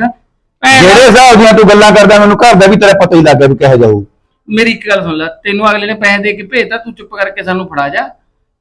ਭੈਣ ਜਿਹੜੇ ਹਿਸਾਬ ਦੀਆਂ ਤੂੰ ਗੱਲਾਂ ਕਰਦਾ ਮੈਨੂੰ ਘਰ ਦਾ ਵੀ ਤੇਰਾ ਪਤਾ ਹੀ ਲੱਗ ਗਿਆ ਵੀ ਕਿਹੋ ਜਾਊ ਮੇਰੀ ਇੱਕ ਗੱਲ ਸੁਣ ਲੈ ਤੈਨੂੰ ਅਗਲੇ ਨੇ ਪੈਸੇ ਦੇ ਕੇ ਭੇਜਤਾ ਤੂੰ ਚੁੱਪ ਕਰਕੇ ਸਾਨੂੰ ਫੜਾ ਜਾ।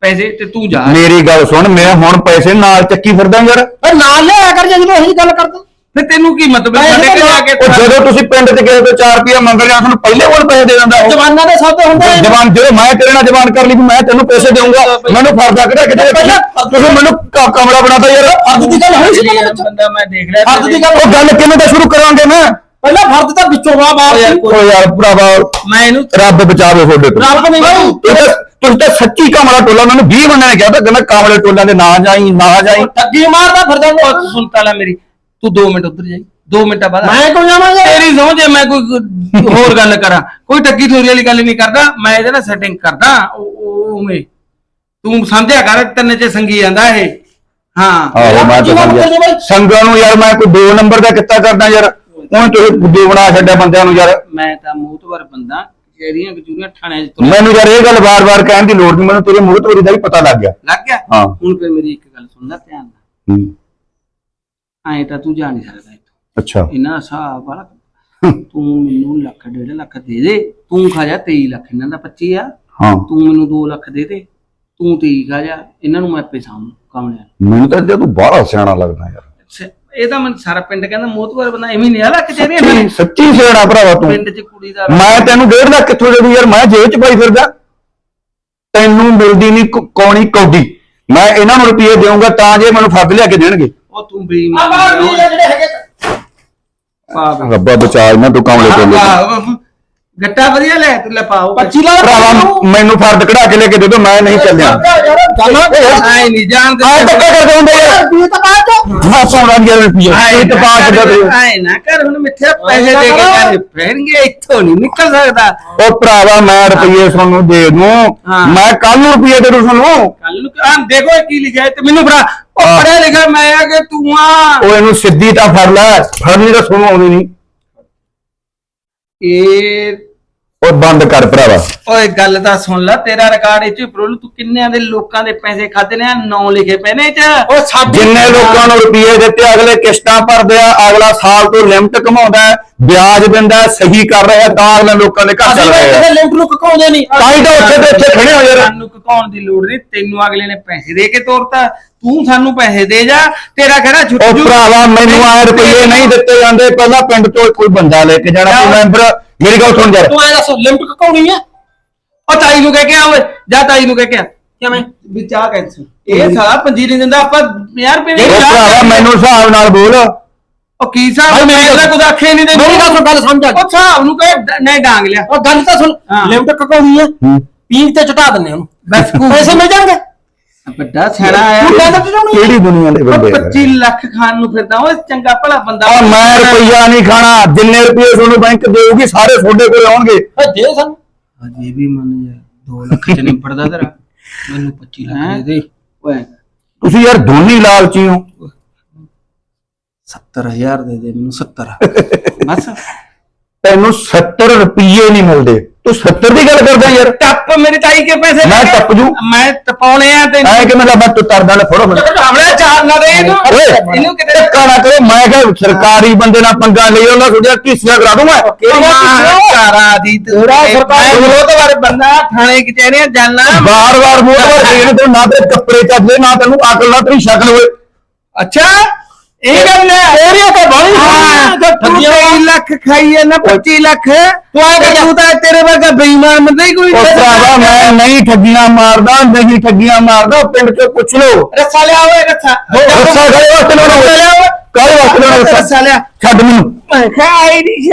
ਪੈਸੇ ਤੇ ਤੂੰ ਜਾ। ਮੇਰੀ ਗੱਲ ਸੁਣ ਮੈਂ ਹੁਣ ਪੈਸੇ ਨਾਲ ਚੱਕੀ ਫਿਰਦਾ ਯਾਰ। ਓਏ ਨਾਲ ਲਿਆ ਕਰ ਜੇ ਜਦੋਂ ਅਸੀਂ ਗੱਲ ਕਰਦੇ। ਫਿਰ ਤੈਨੂੰ ਕੀ ਮਤਲਬ ਪੈਸੇ ਸਾਡੇ ਘਰੇ ਆ ਕੇ ਉਹ ਜਦੋਂ ਤੁਸੀਂ ਪਿੰਡ 'ਚ ਗਏ ਤੇ 4 ਰੁਪਏ ਮੰਗ ਲਿਆ ਤੁਹਾਨੂੰ ਪਹਿਲੇ ਕੋਲ ਪੈਸੇ ਦੇ ਦਿੰਦਾ ਉਹ। ਜਵਾਨਾਂ ਦੇ ਸੌਦੇ ਹੁੰਦੇ ਆ। ਜਵਾਨ ਜਦੋਂ ਮੈਂ ਤੇਰੇ ਨਾਲ ਜਵਾਨ ਕਰ ਲਈ ਵੀ ਮੈਂ ਤੈਨੂੰ ਪੈਸੇ ਦੇਊਂਗਾ। ਮੈਨੂੰ ਫਰਦਾ ਕਿਹੜਾ ਕਿਤੇ ਪਹਿਲਾਂ ਤੁਸੀਂ ਮੈਨੂੰ ਕ- ਕਮਲਾ ਬਣਾਤਾ ਯਾਰ। ਫਰਦ ਦੀ ਗੱਲ ਹੋਈ ਸੀ ਪਹਿਲਾਂ ਬੰਦਾ ਮੈਂ ਦੇਖ ਲਿਆ ਫਰਦ ਦੀ ਗੱਲ ਉਹ ਗੱਲ ਕਿਵੇਂ ਤਾਂ ਸ਼ੁਰੂ ਕਰਾਂਗੇ ਮੈਂ? ਪਹਿਲਾਂ ਫਰਦ ਤਾਂ ਵਿੱਚੋਂ ਵਾ ਬਾਹਰ ਸੀ। ਓ ਯਾਰ ਭਰਾਵਾ ਮੈਂ ਇਹਨੂੰ ਰੱਬ ਬਚਾਵੇ ਤੁਹਾਡੇ ਤੋਂ। ਰੱਬ ਨਹੀਂ ਬਾਈ ਤੁਸੀਂ ਤਾਂ- ਤੁਸੀਂ ਤਾਂ ਸੱਚੀ ਕਮਲਾ ਟੋਲਾ ਉਹਨਾਂ ਨੂੰ 20 ਬੰਦਿਆਂ ਨੇ ਕਿਹਾ ਤਾਂ ਕਹਿੰਦਾ ਕਮਲੇ ਟੋਲਿਆਂ ਦੇ ਨਾ ਜਾਈ ਨਾ ਜਾਈ। ਠੱਗੀ ਮਾਰਦਾ ਫਿਰਦਾ ਉਹ ਉਹ। ਸੁਣਤਾ ਲੈ ਮੇਰੀ। ਤੂੰ 2 ਮਿੰਟ ਉੱਧਰ ਜਾਈ। 2 ਮਿੰਟਾਂ ਬਾਅਦ ਆ। ਮੈਂ ਕਿਉਂ ਜਾਵਾਂ ਯਾਰ ਤੇਰੀ ਸਮਝ ਹੈ ਮੈਂ ਕੋਈ ਕੋਈ ਹੋਰ ਗੱਲ ਕਰਾਂ। ਕੋਈ ਟੱਕੀ ਠੋਰੀ ਵਾਲੀ ਗੱਲ ਨਹੀਂ ਕਰਦਾ। ਮੈਂ ਇਹਦੇ ਨਾਲ ਸੈਟਿੰਗ ਕਰਦਾ। ਉਹ- ਉਹ ਉਵੇਂ। ਤੂੰ ਸਮਝਿਆ ਕਰ ਤਿੰਨ ਚ ਸੰਗੀ ਜਾਂਦਾ ਇਹ। ਹਾਂ। ਆਹੋ ਮੈਂ ਤਾਂ ਕਿਵੇਂ ਸਮਝਿਆ। ਮੁੱਕਰ ਜੇ ਸੰਗਾਂ ਨੂੰ ਯਾਰ ਮੈਂ ਕੋਈ 2 ਨੰਬਰ ਦਾ ਕਿੱਤਾ ਕਰਦਾ ਯਾਰ। ਹੁਣ ਤੁਸੀਂ ਬੁੱਧੂ ਬਣਾ ਛੱਡਿਆ ਬੰਦਿਆਂ ਨੂੰ ਯਾਰ। ਮੈਂ ਤਾਂ ਮੂਤਵਰ ਬੰਦਾ ਜਿਹੜੀਆਂ ਕਚੂਰੀਆਂ ਥਾਣਿਆਂ ਚ ਤੁਰ ਮੈਨੂੰ ਯਾਰ ਇਹ ਗੱਲ ਵਾਰ-ਵਾਰ ਕਹਿਣ ਦੀ ਲੋੜ ਨਹੀਂ ਮੈਨੂੰ ਤੇਰੇ ਮੂੰਹ ਦਾ ਵੀ ਪਤਾ ਲੱਗ ਗਿਆ। ਲੱਗ ਗਿਆ? ਹਾਂ। ਹੁਣ ਫਿਰ ਮੇਰੀ ਇੱਕ ਗੱਲ ਸੁਣ ਲੈ ਧਿਆਨ ਨਾਲ। ਹੂੰ, ਐਂ ਤਾਂ ਤੂੰ ਜਾ ਨਹੀਂ ਸਕਦਾ ਇੱਥੋਂ। ਅੱਛਾ। ਇਹਨਾਂ ਦਾ ਹਿਸਾਬ ਵਾਲਾ ਤੂੰ ਮੈਨੂੰ ਲੱਖ ਡੇਢ ਲੱਖ ਦੇ ਦੇ। ਤੂੰ ਖਾ ਜਾ 23 ਲੱਖ ਇਹਨਾਂ ਦਾ 25 ਆ। ਹਾਂ। ਤੂੰ ਮੈਨੂੰ 2 ਲੱਖ ਦੇ ਦੇ। ਤੂੰ 23 ਖਾ ਜਾ। ਇਹਨਾਂ ਨੂੰ ਮੈਂ ਆਪੇ ਸਾਂਭ ਕਮਲਿਆ ਮੈਨੂੰ ਤਾਂ ਜੇ ਤੂੰ ਬਾਹਲਾ ਸਿਆਣਾ ਲੱਗਦਾ ਯਾਰ। ਇਹ ਤਾਂ ਮੈਨੂੰ ਸਾਰਾ ਪਿੰਡ ਕਹਿੰਦਾ ਮੋਤਵਰ ਬੰਦਾ ਐਵੇਂ ਨਹੀਂ ਆ ਲੱਖ ਚੇਰੀਆਂ ਸੱਚੀ ਸੱਚੀ ਸਿਆਣਾ ਭਰਾਵਾ ਤੂੰ। ਪਿੰਡ 'ਚ ਕੁੜੀ ਦਾ ਮੈਂ ਤੈਨੂੰ ਡੇਢ ਲੱਖ ਕਿੱਥੋਂ ਦੇ ਦੂੰ ਯਾਰ? ਮੈਂ ਜੇਬ 'ਚ ਪਾਈ ਫਿਰਦਾ। ਤੈਨੂੰ ਮਿਲਦੀ ਨਹੀਂ ਕੌਣੀ ਕੌਡੀ। ਮੈਂ ਇਹਨਾਂ ਨੂੰ ਰੁਪਏ ਦੇਵਾਂਗਾ ਤਾਂ ਜੇ ਮੈਨੂੰ ਫੱਦ ਲਿਆ ਕੇ ਦੇਣਗੇ। ਉਹ ਤੂੰ ਆ ਬੇਈਮਾਨ ਬਾਹਰ ਵੀ ਜਿਹੜੇ ਹੈਗੇ? ਪਾ ਬੇ। ਰੱਬਾ ਬਚਾ ਇਹਨਾਂ ਤੋਂ ਕਮਲੇ ਕੋਲੇ। ਆਹ, ਗੱਟਾ ਵਧੀਆ ਲੈ ਤੂੰ ਲੈ ਪਾਓ। 25 ਲੱਖ ਭਰਾਵਾ ਮੈਨੂੰ ਫਰਦ ਕਢਾ ਕੇ ਲੈ ਕੇ ਦੇ ਦੋ ਮੈਂ ਨਹੀਂ ਚੱਲਿਆ। ਆਏ ਨਹੀਂ ਜਾਣਦੇ ਆਏ ਧੱਕਾ ਕਰਦੇ ਹੁੰਦੇ ਯਾਰ ਵੀ ਤਾਂ ਬਾਅਦ ਚ ਹਾਂ ਸੌਣਾ ਗਿਆ ਰੁਪਏ ਇਹ ਤਾਂ ਪਾ ਕੇ ਦੇ ਆਏ ਨਾ ਕਰ ਹੁਣ ਮਿੱਠੇ ਪੈਸੇ ਦੇ ਕੇ ਜਾਣੇ ਪੈਣਗੇ ਇੱਥੋਂ ਨਹੀਂ ਨਿਕਲ ਸਕਦਾ। ਉਹ ਭਰਾਵਾ ਮੈਂ ਰੁਪਏ ਤੁਹਾਨੂੰ ਦੇ ਦੂੰ। ਮੈਂ ਕੱਲ ਨੂੰ ਰੁਪਏ ਦੇ ਦੂੰ ਤੁਹਾਨੂੰ। ਕੱਲ ਨੂੰ ਦੇਖੋ ਕੀ ਲਿਖਿਆ ਤੇ ਮੈਨੂੰ ਫੜਾ ਉਹ। ਪੜਿਆ ਲਿਖਿਆ ਮੈਂ ਆ ਕਿ ਤੂੰ ਆ। ਉਹ ਇਹਨੂੰ ਸਿੱਧੀ ਤਾਂ ਫੜ ਲੈ। ਫੜਨੀ ਤਾਂ ਸੁਣੋ ਆਉਂਦੀ ਨਹੀਂ ਇਹ ਉਹ ਬੰਦ ਕਰ ਭਰਾਵਾ। ਓਏ ਗੱਲ ਤਾਂ ਸੁਣ ਲੈ ਤੇਰਾ ਰਿਕਾਰਡ ਇਹ ਚ ਪ੍ਰੋਲ ਤੂੰ ਕਿੰਨਿਆਂ ਦੇ ਲੋਕਾਂ ਦੇ ਪੈਸੇ ਖਾਦੇ ਨੇ ਨੌ ਲਿਖੇ ਪਏ ਨੇ ਇਹ ਚ? ਉਹ ਸਾਡੇ ਜਿੰਨੇ ਲੋਕਾਂ ਨੂੰ ਰੁਪਏ ਦਿੱਤੇ ਅਗਲੇ ਕਿਸ਼ਤਾਂ ਭਰਦੇ ਆ ਅਗਲਾ ਸਾਲ ਤੋਂ ਲਿਮਟ ਕਮਾਉਂਦਾ ਹੈ, ਵਿਆਜ ਦਿੰਦਾ ਹੈ, ਸਹੀ ਕਰ ਰਿਹਾ ਤਾਂ ਅਗਲੇ ਲੋਕਾਂ ਦੇ ਘਰ ਅਸੀਂ ਚੱਲ ਰਹੇ ਲਿਮਟ ਨੂੰ ਕਕਾਉਂਦੇ ਨਹੀਂ। ਤਾਂ ਹੀ ਤਾਂ ਉੱਥੇ ਦੇ ਉੱਥੇ ਖੜੇ ਹੋ ਯਾਰ। ਸਾਨੂੰ ਕਕਾਉਣ ਦੀ ਲੋੜ ਨਹੀਂ ਤੈਨੂੰ ਅਗਲੇ ਨੇ ਪੈਸੇ ਦੇ ਕੇ ਤੋਰਤਾ ਤੂੰ ਸਾਨੂੰ ਪੈਸੇ ਦੇ ਜਾ ਤੇਰਾ ਕਿਹੜਾ ਛੁੱਟ ਉਹ ਜੂ ਭਰਾਵਾ ਮੈਨੂੰ ਆਏ ਰੁਪਏ ਨਹੀਂ ਦਿੱਤੇ ਜਾਂਦੇ ਪਹਿਲਾਂ ਪਿੰਡ ਤੋਂ ਕੋਈ ਬੰਦਾ ਲੈ ਕੇ ਜਾਣਾ ਕੋਈ ਮੈਂਬਰ ਮੇਰੀ ਗੱਲ ਸੁਣ ਯਾਰ। ਤੂੰ ਐ ਦੱਸ ਲਿਮਟ ਕਕਾਉਣੀ ਹੈ ਉਹ ਤਾਈ ਨੂੰ ਕਹਿ ਕੇ ਆ ਓਏ ਜਾ ਤਾਈ ਨੂੰ ਕਹਿ ਕੇ ਆ। ਕਿਵੇਂ? ਵੀ ਚਾਹ ਕੈਂਸਲ ਇਹ ਸਾਲਾ ਪੰਜੀ ਨਹੀਂ ਦਿੰਦਾ ਆਪਾਂ ਯਾਰ ਰੁਪਏ ਉਹ ਭਰਾਵਾ ਮੈਨੂੰ ਹਿਸਾਬ ਨਾਲ ਬੋਲ। ਉਹ ਕੀ ਹਿਸਾਬ ਮੈਂ ਤਾਂ ਕੁਝ ਆਖੇ ਨਹੀਂ ਮੇਰੀ ਗੱਲ ਸੁਣ ਗੱਲ ਸਮਝ ਆ ਉਹ ਹਿਸਾਬ ਨੂੰ ਕਹੇ ਨਹੀਂ ਡਾਂਗ ਲਿਆ। ਉਹ ਗੱਲ ਤਾਂ ਸੁਣ। ਲਿਮਟ ਕਕਾਉਣੀ ਹੂੰ। ਪੀਣ ਤੇ ਚਟਾ ਦਿੰਨੇ ਉਹਨੂੰ। ਬਸ ਪੈਸੇ ਮਿਲ ਜਾਣਗੇ? ਵੱਡਾ ਸਿਆਣਾ ਆਇਆ। ਤੂੰ ਕਹਿੰਦਾ ਚਟਾਉਣੀ ਕਿਹੜੀ ਦੁਨੀਆ ਦੇ ਬੰਦੇ ਆ 25 ਲੱਖ ਖਾਣ ਨੂੰ ਫਿਰਦਾ ਉਹ ਚੰਗਾ ਭਲਾ ਬੰਦਾ ਆ ਮੈਂ ਰੁਪਈਆ ਨਹੀਂ ਖਾਣਾ ਜਿੰਨੇ ਰੁਪਏ ਤੁਹਾਨੂੰ ਬੈਂਕ ਦੇਊਗੀ ਸਾਰੇ ਤੁਹਾਡੇ ਕੋਲ ਆਉਣਗੇ। ਓ ਦੇ ਸਾਨੂੰ। ਅਜੇ ਵੀ ਮੰਨ ਜਾ 2 ਲੱਖ ਚ ਨਹੀਂ ਪੜਦਾ ਤੇਰਾ। ਮੈਨੂੰ 25 ਲੱਖ ਦੇ ਦੇ। ਓਏ। ਤੁਸੀਂ ਯਾਰ ਦੋਨੀ ਲਾਲਚੀ ਹੋ 70000 ਦੇ ਦੇ ਮੈਨੂੰ 70 ਬਸ। ਤੈਨੂੰ 70 ਰੁਪਏ ਨਹੀਂ ਮਿਲਦੇ। ਤੂੰ 70 ਦੀ ਗੱਲ ਕਰਦਾ ਯਾਰ। ਟੱਪ ਮੇਰੇ ਤਾਈ ਕੇ ਪੈਸੇ ਮੈਂ ਲੈ ਕੇ। ਟੱਪ ਜੂ। ਮੈਂ ਟਪਾਉਣੇ ਆ ਤੈਨੂੰ। ਐ ਕਿ ਮੈਂ ਤੂੰ ਤਰਦਾ ਲੈ ਫੜੋ ਮੈਨੂੰ। ਹਮੜਾ ਚਾਰ ਨਾ ਦੇ ਇਹਨੂੰ। ਓਏ ਇਹਨੂੰ ਕਿਤੇ ਧੱਕਾ ਨਾ ਕਰੋ ਮੈਂ ਕਿਹਾ ਸਰਕਾਰੀ ਬੰਦੇ ਨਾਲ ਪੰਗਾ ਲਈ ਉਹਨਾਂ ਤੁਹਾਡੀਆਂ ਕੀਸੀਆਂ ਕਰਾ ਦੂੰ ਮੈਂ। ਦੀ ਤੇਰਾ ਸਰਕਾਰ- ਉਹ ਤੋਂ ਬਾਰੇ ਬੰਦਾ ਥਾਣੇ ਕਚਹਿਰੀਆਂ ਜਾਣਾ ਬਾਰ-ਬਾਰ ਮੂੰਹ ਤੇ ਦੇਣ ਤੇ ਨਾ ਤੇ ਕੱਪੜੇ ਚੱਜਦੇ ਨਾ ਤੈਨੂੰ ਅਕਲ ਨਾ ਤੇਰੀ ਸ਼ਕਲ ਹੋਏ। ਅੱਛਾ? ਇਹ ਗੱਲ ਹੈ। ਤੇਰੀ ਤਾਂ ਬੜੀ ਹਾਂ, ਤੂੰ 23 ਲੱਖ ਖਾਈਏ ਨਾ 25 ਲੱਖ। ਤੂੰ ਆ ਤੂੰ ਤਾਂ ਤੇਰੇ ਵਰਗਾ ਬੇਈਮਾਨ ਬੰਦਾ ਹੀ ਕੋਈ ਉਹ ਭਰਾਵਾ ਮੈਂ ਨਹੀਂ ਠੱਗੀਆਂ ਮਾਰਦਾ ਨਹੀਂ ਠੱਗੀਆਂ ਮਾਰਦਾ ਪਿੰਡ ਚੋਂ ਪੁੱਛ ਲਓ। ਰੱਸਾ ਲਿਆ ਓਏ ਰੱਸਾ। ਰੱਸਾ ਲਿਆ। ਓਏ ਕਾਹਦੇ ਵਾਸਤੇ ਰੱਸਾ ਲਿਆ। ਛੱਡ ਮੈਨੂੰ। ਮੈਂ ਖਾਈ ਨਹੀਂ